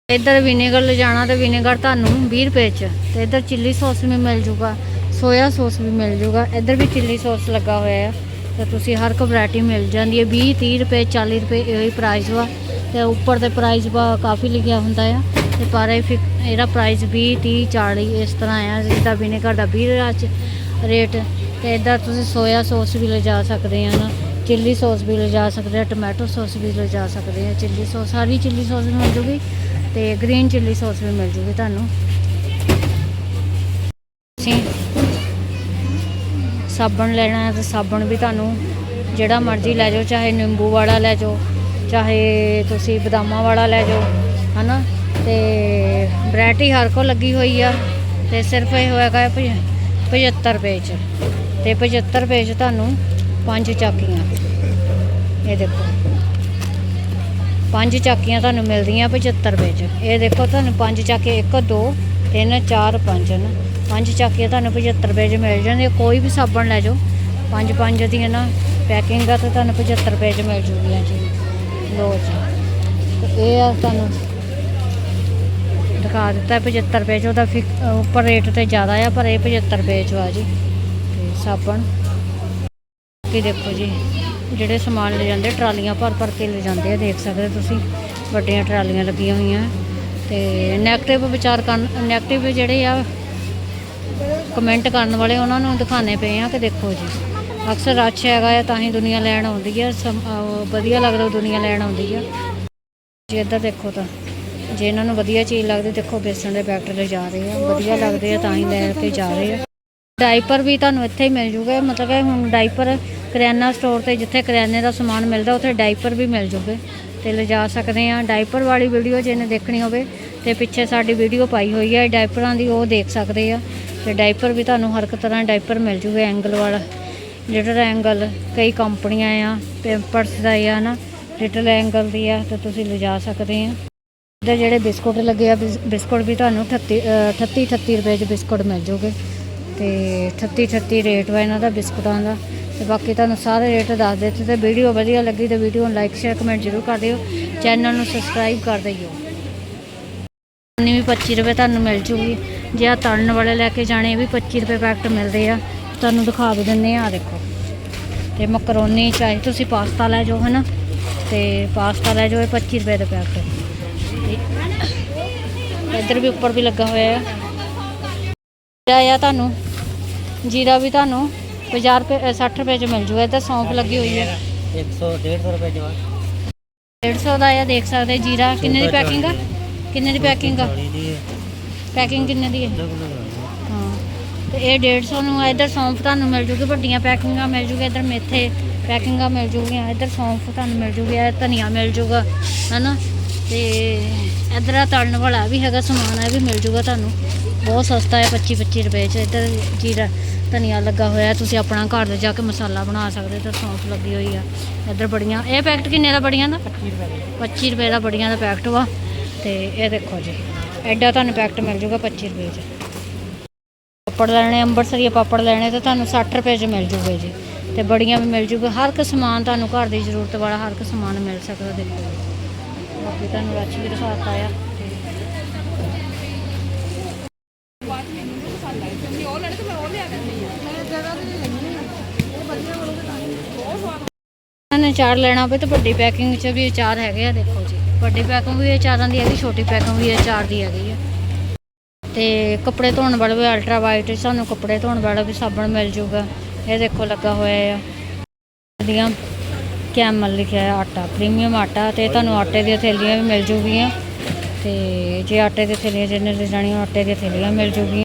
ਇੱਧਰ ਵਿਨੇਗਰ ਲਿਜਾਣਾ ਤੇ ਵਿਨੇਗਰ ਤੁਹਾਨੂੰ 20 ਰੁਪਏ ਚ, ਤੇ ਇੱਧਰ ਚਿੱਲੀ ਸੌਸ ਵੀ ਮਿਲ ਜੂਗਾ, ਸੋਇਆ ਸੌਸ ਵੀ ਮਿਲ ਜੂਗਾ। ਇੱਧਰ ਵੀ ਚਿੱਲੀ ਸੌਸ ਲੱਗਾ ਹੋਇਆ ਆ, ਤੇ ਤੁਸੀਂ ਹਰ ਇੱਕ ਵੈਰਾਈਟੀ ਮਿਲ ਜਾਂਦੀ ਹੈ। 20 30 ਰੁਪਏ 40 ਰੁਪਏ, ਇਹੀ ਪ੍ਰਾਈਸ ਵਾ। ਤੇ ਉੱਪਰ ਦੇ ਪ੍ਰਾਈਸ ਵਾ ਕਾਫੀ ਲਿਖਿਆ ਹੁੰਦਾ ਆ। ਤੇ ਪਰ ਇਹ ਫਿਕ- ਇਹਦਾ ਪ੍ਰਾਈਸ 20 30 40 ਇਸ ਤਰ੍ਹਾਂ ਆ, ਜਿੱਦਾਂ ਵਿਨੇਗਰ ਦਾ 20 ਰੁਪਏ ਚ ਰੇਟ ਤੇ ਇੱਧਰ ਤੁਸੀਂ ਸੋਇਆ ਸੌਸ ਵੀ ਲਿਜਾ ਸਕਦੇ ਆ ਨਾ, ਚਿੱਲੀ ਸੌਸ ਵੀ ਲਿਜਾ ਸਕਦੇ ਆ, ਟੋਮੈਟੋ ਸੌਸ ਵੀ ਲਿਜਾ ਸਕਦੇ ਆ, ਚਿੱਲੀ ਸੌਸ ਸਾਰੀ ਚਿੱਲੀ ਸੌਸ ਵੀ ਮਿਲ ਜੂਗੀ ਤੇ ਗ੍ਰੀਨ ਚਿੱਲੀ ਸੌਸ ਵੀ ਮਿਲ ਜੂਗੀ ਤੁਹਾਨੂੰ। ਤੁਸੀਂ ਸਾਬਣ ਲੈਣਾ ਹੈ ਤਾਂ ਸਾਬਣ ਵੀ ਤੁਹਾਨੂੰ ਜਿਹੜਾ ਮਰਜ਼ੀ ਲੈ ਜਾਓ, ਚਾਹੇ ਨਿੰਬੂ ਵਾਲਾ ਲੈ ਜਾਓ, ਚਾਹੇ ਤੁਸੀਂ ਬਦਾਮਾਂ ਵਾਲਾ ਲੈ ਜਾਓ, ਹਨਾ? ਤੇ ਵੈਰਾਈਟੀ ਹਰ ਕੋ ਲੱਗੀ ਹੋਈ ਆ ਤੇ ਸਿਰਫ ਇਹ ਹੋਏਗਾ 75 ਰੁਪਏ ਚ। ਤੇ 75 ਰੁਪਏ ਚ ਤੁਹਾਨੂੰ ਪੰਜ ਚਾਕੀਆਂ। ਇਹ ਦੇਖੋ। ਪੰਜ ਚਾਕੀਆਂ ਤੁਹਾਨੂੰ ਮਿਲਦੀਆਂ 75 ਰੁਪਏ ਚ ਇਹ ਦੇਖੋ ਤੁਹਾਨੂੰ ਪੰਜ ਚਾਕੇ 1 2 3 4 5 ਨਾ ਪੰਜ ਚਾਕੀਆਂ ਤੁਹਾਨੂੰ 75 ਰੁਪਏ ਚ ਮਿਲ ਜਾਂਦੀਆਂ ਕੋਈ ਵੀ ਸਾਬਣ ਲੈ ਜਾਓ। ਪੰਜ ਪੰਜ ਦੀਆਂ ਨਾ ਪੈਕਿੰਗ ਆ ਤਾਂ ਤੁਹਾਨੂੰ 75 ਰੁਪਏ ਚ ਮਿਲ ਜੂਗੀਆਂ ਜੀ। ਲੋ ਜੀ। ਇਹ ਆ ਤੁਹਾਨੂੰ ਦਿਖਾ ਦਿੱਤਾ 75 ਰੁਪਏ ਚ ਉਹਦਾ ਫਿਕ- ਉੱਪਰ ਰੇਟ ਤੇ ਜ਼ਿਆਦਾ ਆ, ਪਰ ਇਹ 75 ਰੁਪਏ ਚ ਆ ਜੀ। ਸਾਬਣ। ਕਿ ਦੇਖੋ ਜੀ, ਜਿਹੜੇ ਸਮਾਨ ਲੈ ਜਾਂਦੇ, ਟਰਾਲੀਆਂ ਭਰ ਭਰ ਕੇ ਲੈ ਜਾਂਦੇ ਆ, ਦੇਖ ਸਕਦੇ ਹੋ ਤੁਸੀਂ। ਵੱਡੀਆਂ ਟਰਾਲੀਆਂ ਲੱਗੀਆਂ ਹੋਈਆਂ। ਤੇ 네ਗੇਟਿਵ ਵਿਚਾਰ ਕਰਨ 네ਗੇਟਿਵ ਜਿਹੜੇ ਆ ਕਮੈਂਟ ਕਰਨ ਵਾਲੇ ਉਹਨਾਂ ਨੂੰ ਦਿਖਾਣੇ ਪਏ ਆ ਕਿ ਦੇਖੋ ਜੀ। ਅਕਸਰ ਰੱਛ ਹੈਗਾ ਆ, ਤਾਂ ਹੀ ਦੁਨੀਆ ਲੈਣ ਆਉਂਦੀ ਆ। ਸਮ- ਵਧੀਆ ਲੱਗਦਾ ਦੁਨੀਆ ਲੈਣ ਆਉਂਦੀ ਆ। ਜੇ, ਇੱਧਰ ਦੇਖੋ ਤਾਂ, ਜੇ ਇਹਨਾਂ ਨੂੰ ਵਧੀਆ ਚੀਜ਼ ਲੱਗਦੀ, ਦੇਖੋ, ਬੇਸਣ ਦੇ ਪੈਕਟ ਲੈ ਜਾ ਰਹੇ ਆ। ਵਧੀਆ ਲੱਗਦੇ ਆ, ਤਾਂ ਹੀ ਲੈ ਕੇ ਜਾ ਰਹੇ ਆ। ਡਾਈਪਰ ਵੀ ਤੁਹਾਨੂੰ ਇੱਥੇ ਹੀ ਮਿਲ ਜੂਗਾ ਮਤਲਬ ਕਿ ਹੁਣ ਡਾਈਪਰ ਕਰਿਆਨਾ ਸਟੋਰ ਤੇ ਜਿੱਥੇ ਕਰਿਆਨੇ ਦਾ ਸਮਾਨ ਮਿਲਦਾ ਉੱਥੇ ਡਾਈਪਰ ਵੀ ਮਿਲ ਜੂਗੇ। ਤੇ ਲਿਜਾ ਸਕਦੇ ਆ ਡਾਈਪਰ ਵਾਲੀ ਵੀਡੀਓ ਜੇ ਇਹਨੇ ਦੇਖਣੀ ਹੋਵੇ ਤੇ ਪਿੱਛੇ ਸਾਡੀ ਵੀਡੀਓ ਪਾਈ ਹੋਈ ਹੈ ਡਾਈਪਰਾਂ ਦੀ ਉਹ ਦੇਖ ਸਕਦੇ ਆ। ਤੇ ਡਾਈਪਰ ਵੀ ਤੁਹਾਨੂੰ ਹਰ ਇੱਕ ਤਰ੍ਹਾਂ ਡਾਈਪਰ ਮਿਲ ਜੂਗੇ ਐਂਗਲ ਵਾਲਾ। ਲਿਟਲ ਐਂਗਲ ਕਈ ਕੰਪਨੀਆਂ ਆ ਪੈਂਪਰਸ ਦਾ ਆ ਨਾ ਲਿਟਲ ਐਂਗਲ ਦੀ ਆ ਤੇ ਤੁਸੀਂ ਲਿਜਾ ਸਕਦੇ ਆ। ਇਹਦੇ ਜਿਹੜੇ ਬਿਸਕੁਟ ਲੱਗੇ ਆ ਬਿਸ- ਬਿਸਕੁਟ ਵੀ ਤੁਹਾਨੂੰ 38 ਅ, 38 ਰੁਪਏ 'ਚ ਬਿਸਕੁਟ ਮਿਲ ਜੂਗੇ। ਤੇ 38 38 ਰੇਟ ਵਾ ਇਹਨਾਂ ਦਾ ਬਿਸਕੁਟਾਂ ਦਾ। ਤੇ ਬਾਕੀ ਤੁਹਾਨੂੰ ਸਾਰੇ ਰੇਟ ਦੱਸ ਦਿੱਤੇ ਤੇ ਵੀਡੀਓ ਵਧੀਆ ਲੱਗੀ ਤੇ ਵੀਡੀਓ ਨੂੰ ਲਾਈਕ ਸ਼ੇਅਰ ਕਮੈਂਟ ਜ਼ਰੂਰ ਕਰ ਦਿਓ। ਚੈਨਲ ਨੂੰ ਸਬਸਕ੍ਰਾਈਬ ਕਰ ਦਿਓ। ਚਟਨੀ ਵੀ 25 ਰੁਪਏ ਤੁਹਾਨੂੰ ਮਿਲ ਜੂਗੀ, ਜੇ ਆ ਤਲਣ ਵਾਲੇ ਲੈ ਕੇ ਜਾਣੇ ਵੀ 25 ਰੁਪਏ ਪੈਕਟ ਮਿਲਦੇ ਆ। ਤੁਹਾਨੂੰ ਦਿਖਾ ਵੀ ਦਿੰਦੇ ਆ ਦੇਖੋ। ਤੇ ਮਕਰੋਨੀ ਚਾਹੇ ਤੁਸੀਂ ਪਾਸਤਾ ਲੈ ਜਾਓ, ਹਨਾ? ਤੇ ਪਾਸਤਾ ਲੈ ਜਾਓ, ਇਹ 25 ਰੁਪਏ ਦਾ ਪੈਕਟ ਇੱਧਰ ਵੀ ਉੱਪਰ ਵੀ ਲੱਗਾ ਹੋਇਆ ਆ। ਜੀਰਾ ਆ ਤੁਹਾਨੂੰ। ਜੀਰਾ ਵੀ ਤੁਹਾਨੂੰ 50 ਰੁਪਏ ਅ, 60 ਰੁਪਏ ਚ ਮਿਲ ਜੂਗਾ ਇੱਧਰ ਸੌਂਫ ਲੱਗੀ ਹੋਈ ਹੈ। 100 150 ਰੁਪਏ ਜਵਾ 150 ਦਾ ਆ ਦੇਖ ਸਕਦੇ ਜੀਰਾ। ਕਿੰਨੇ ਦੀ ਪੈਕਿੰਗ ਆ? ਕਿੰਨੇ ਦੀ ਪੈਕਿੰਗ ਆ? ਦੀ ਪੈਕਿੰਗ ਕਿੰਨੇ ਦੀ ਹੈ? ਹਾਂ। ਤੇ ਇਹ 150 ਨੂੰ ਆ ਇੱਧਰ ਸੌਂਫ ਤੁਹਾਨੂੰ ਮਿਲ ਜੂਗੀ ਵੱਡੀਆਂ ਪੈਕਿੰਗਾਂ ਮਿਲ ਜੂਗੀ ਇੱਧਰ ਮੇਥੇ ਪੈਕਿੰਗਾਂ ਮਿਲ ਜੂਗੀਆਂ ਇੱਧਰ ਸੌਂਫ ਤੁਹਾਨੂੰ ਮਿਲ ਜੂਗੀ ਇਹ ਧਨੀਆ ਮਿਲ ਜੂਗਾ ਹਨਾ? ਤੇ ਇੱਧਰ ਆ ਤਲਣ ਵਾਲਾ ਵੀ ਹੈਗਾ ਸਮਾਨ ਇਹ ਵੀ ਮਿਲ ਜੂਗਾ ਤੁਹਾਨੂੰ। ਬਹੁਤ ਸਸਤਾ ਹੈ 25 25 ਰੁਪਏ 'ਚ ਇੱਧਰ ਜੀਰਾ। ਧਨੀਆ ਲੱਗਾ ਹੋਇਆ। ਤੁਸੀਂ ਆਪਣਾ ਘਰ ਦੇ ਜਾ ਕੇ ਮਸਾਲਾ ਬਣਾ ਸਕਦੇ ਤੇ ਸੌਂਫ ਲੱਗੀ ਹੋਈ ਆ। ਇੱਧਰ ਬੜੀਆਂ ਇਹ ਪੈਕਟ ਕਿੰਨੇ ਦਾ ਬੜੀਆਂ ਦਾ? 25 ਰੁਪਏ ਦਾ। ਬੜੀਆਂ ਦਾ ਪੈਕਟ ਵਾ ਤੇ ਇਹ ਦੇਖੋ ਜੀ ਐਡਾ ਤੁਹਾਨੂੰ ਪੈਕਟ ਮਿਲ ਜੂਗਾ 25 ਰੁਪਏ 'ਚ। ਪਾਪੜ ਲੈਣੇ ਅੰਬਰਸਰੀਆ ਪਾਪੜ ਲੈਣੇ ਤਾਂ ਤੁਹਾਨੂੰ 60 ਰੁਪਏ 'ਚ ਮਿਲ ਜੂਗੇ ਜੀ। ਤੇ ਬੜੀਆਂ ਵੀ ਮਿਲ ਜੂਗਾ ਹਰ ਇੱਕ ਸਮਾਨ ਤੁਹਾਨੂੰ ਘਰ ਦੀ ਜ਼ਰੂਰਤ ਵਾਲਾ ਹਰ ਇੱਕ ਸਮਾਨ ਮਿਲ ਸਕਦਾ ਦੇਖੋ ਜੀ। ਬਾਕੀ ਤੁਹਾਨੂੰ ਰੱਛ ਵੀ ਦਿਖਾਤਾ ਆ। ਇਹਨਾਂ ਚਾਰ ਲੈਣਾ ਹੋਵੇ ਤਾਂ ਵੱਡੀ ਪੈਕਿੰਗ 'ਚ ਵੀ ਚਾਰ ਹੈਗੇ ਆ, ਦੇਖੋ ਜੀ। ਵੱਡੀ ਪੈਕਿੰਗ ਵੀ ਇਹ ਚਾਰਾਂ ਦੀ ਹੈਗੀ, ਛੋਟੀ ਪੈਕਿੰਗ ਵੀ ਇਹ ਚਾਰ ਦੀ ਹੈਗੀ ਆ। ਤੇ ਕੱਪੜੇ ਧੋਣ ਵਾਲਾ ਵੀ ਅਲਟਰਾ ਵਾਈਟ ਸਾਨੂੰ ਕੱਪੜੇ ਧੋਣ ਵਾਲਾ ਵੀ ਸਾਬਣ ਮਿਲ ਜੂਗਾ। ਇਹ ਦੇਖੋ ਲੱਗਾ ਹੋਇਆ ਆ। ਦੀਆਂ ਕੈਮਲ ਲਿਖਿਆ ਹੈ ਆਟਾ ਪ੍ਰੀਮੀਅਮ ਆਟਾ ਤੇ ਤੁਹਾਨੂੰ ਆਟੇ ਦੀਆਂ ਥੈਲੀਆਂ ਵੀ ਮਿਲ ਜੂਗੀਆਂ। ਤੇ ਜੇ ਆਟੇ ਦੀਆਂ ਥੈਲੀਆਂ, ਜਿਹਨੇ ਲੈ ਆਟੇ ਦੀਆਂ ਥੈਲੀਆਂ ਮਿਲ ਜੂਗੀਆਂ।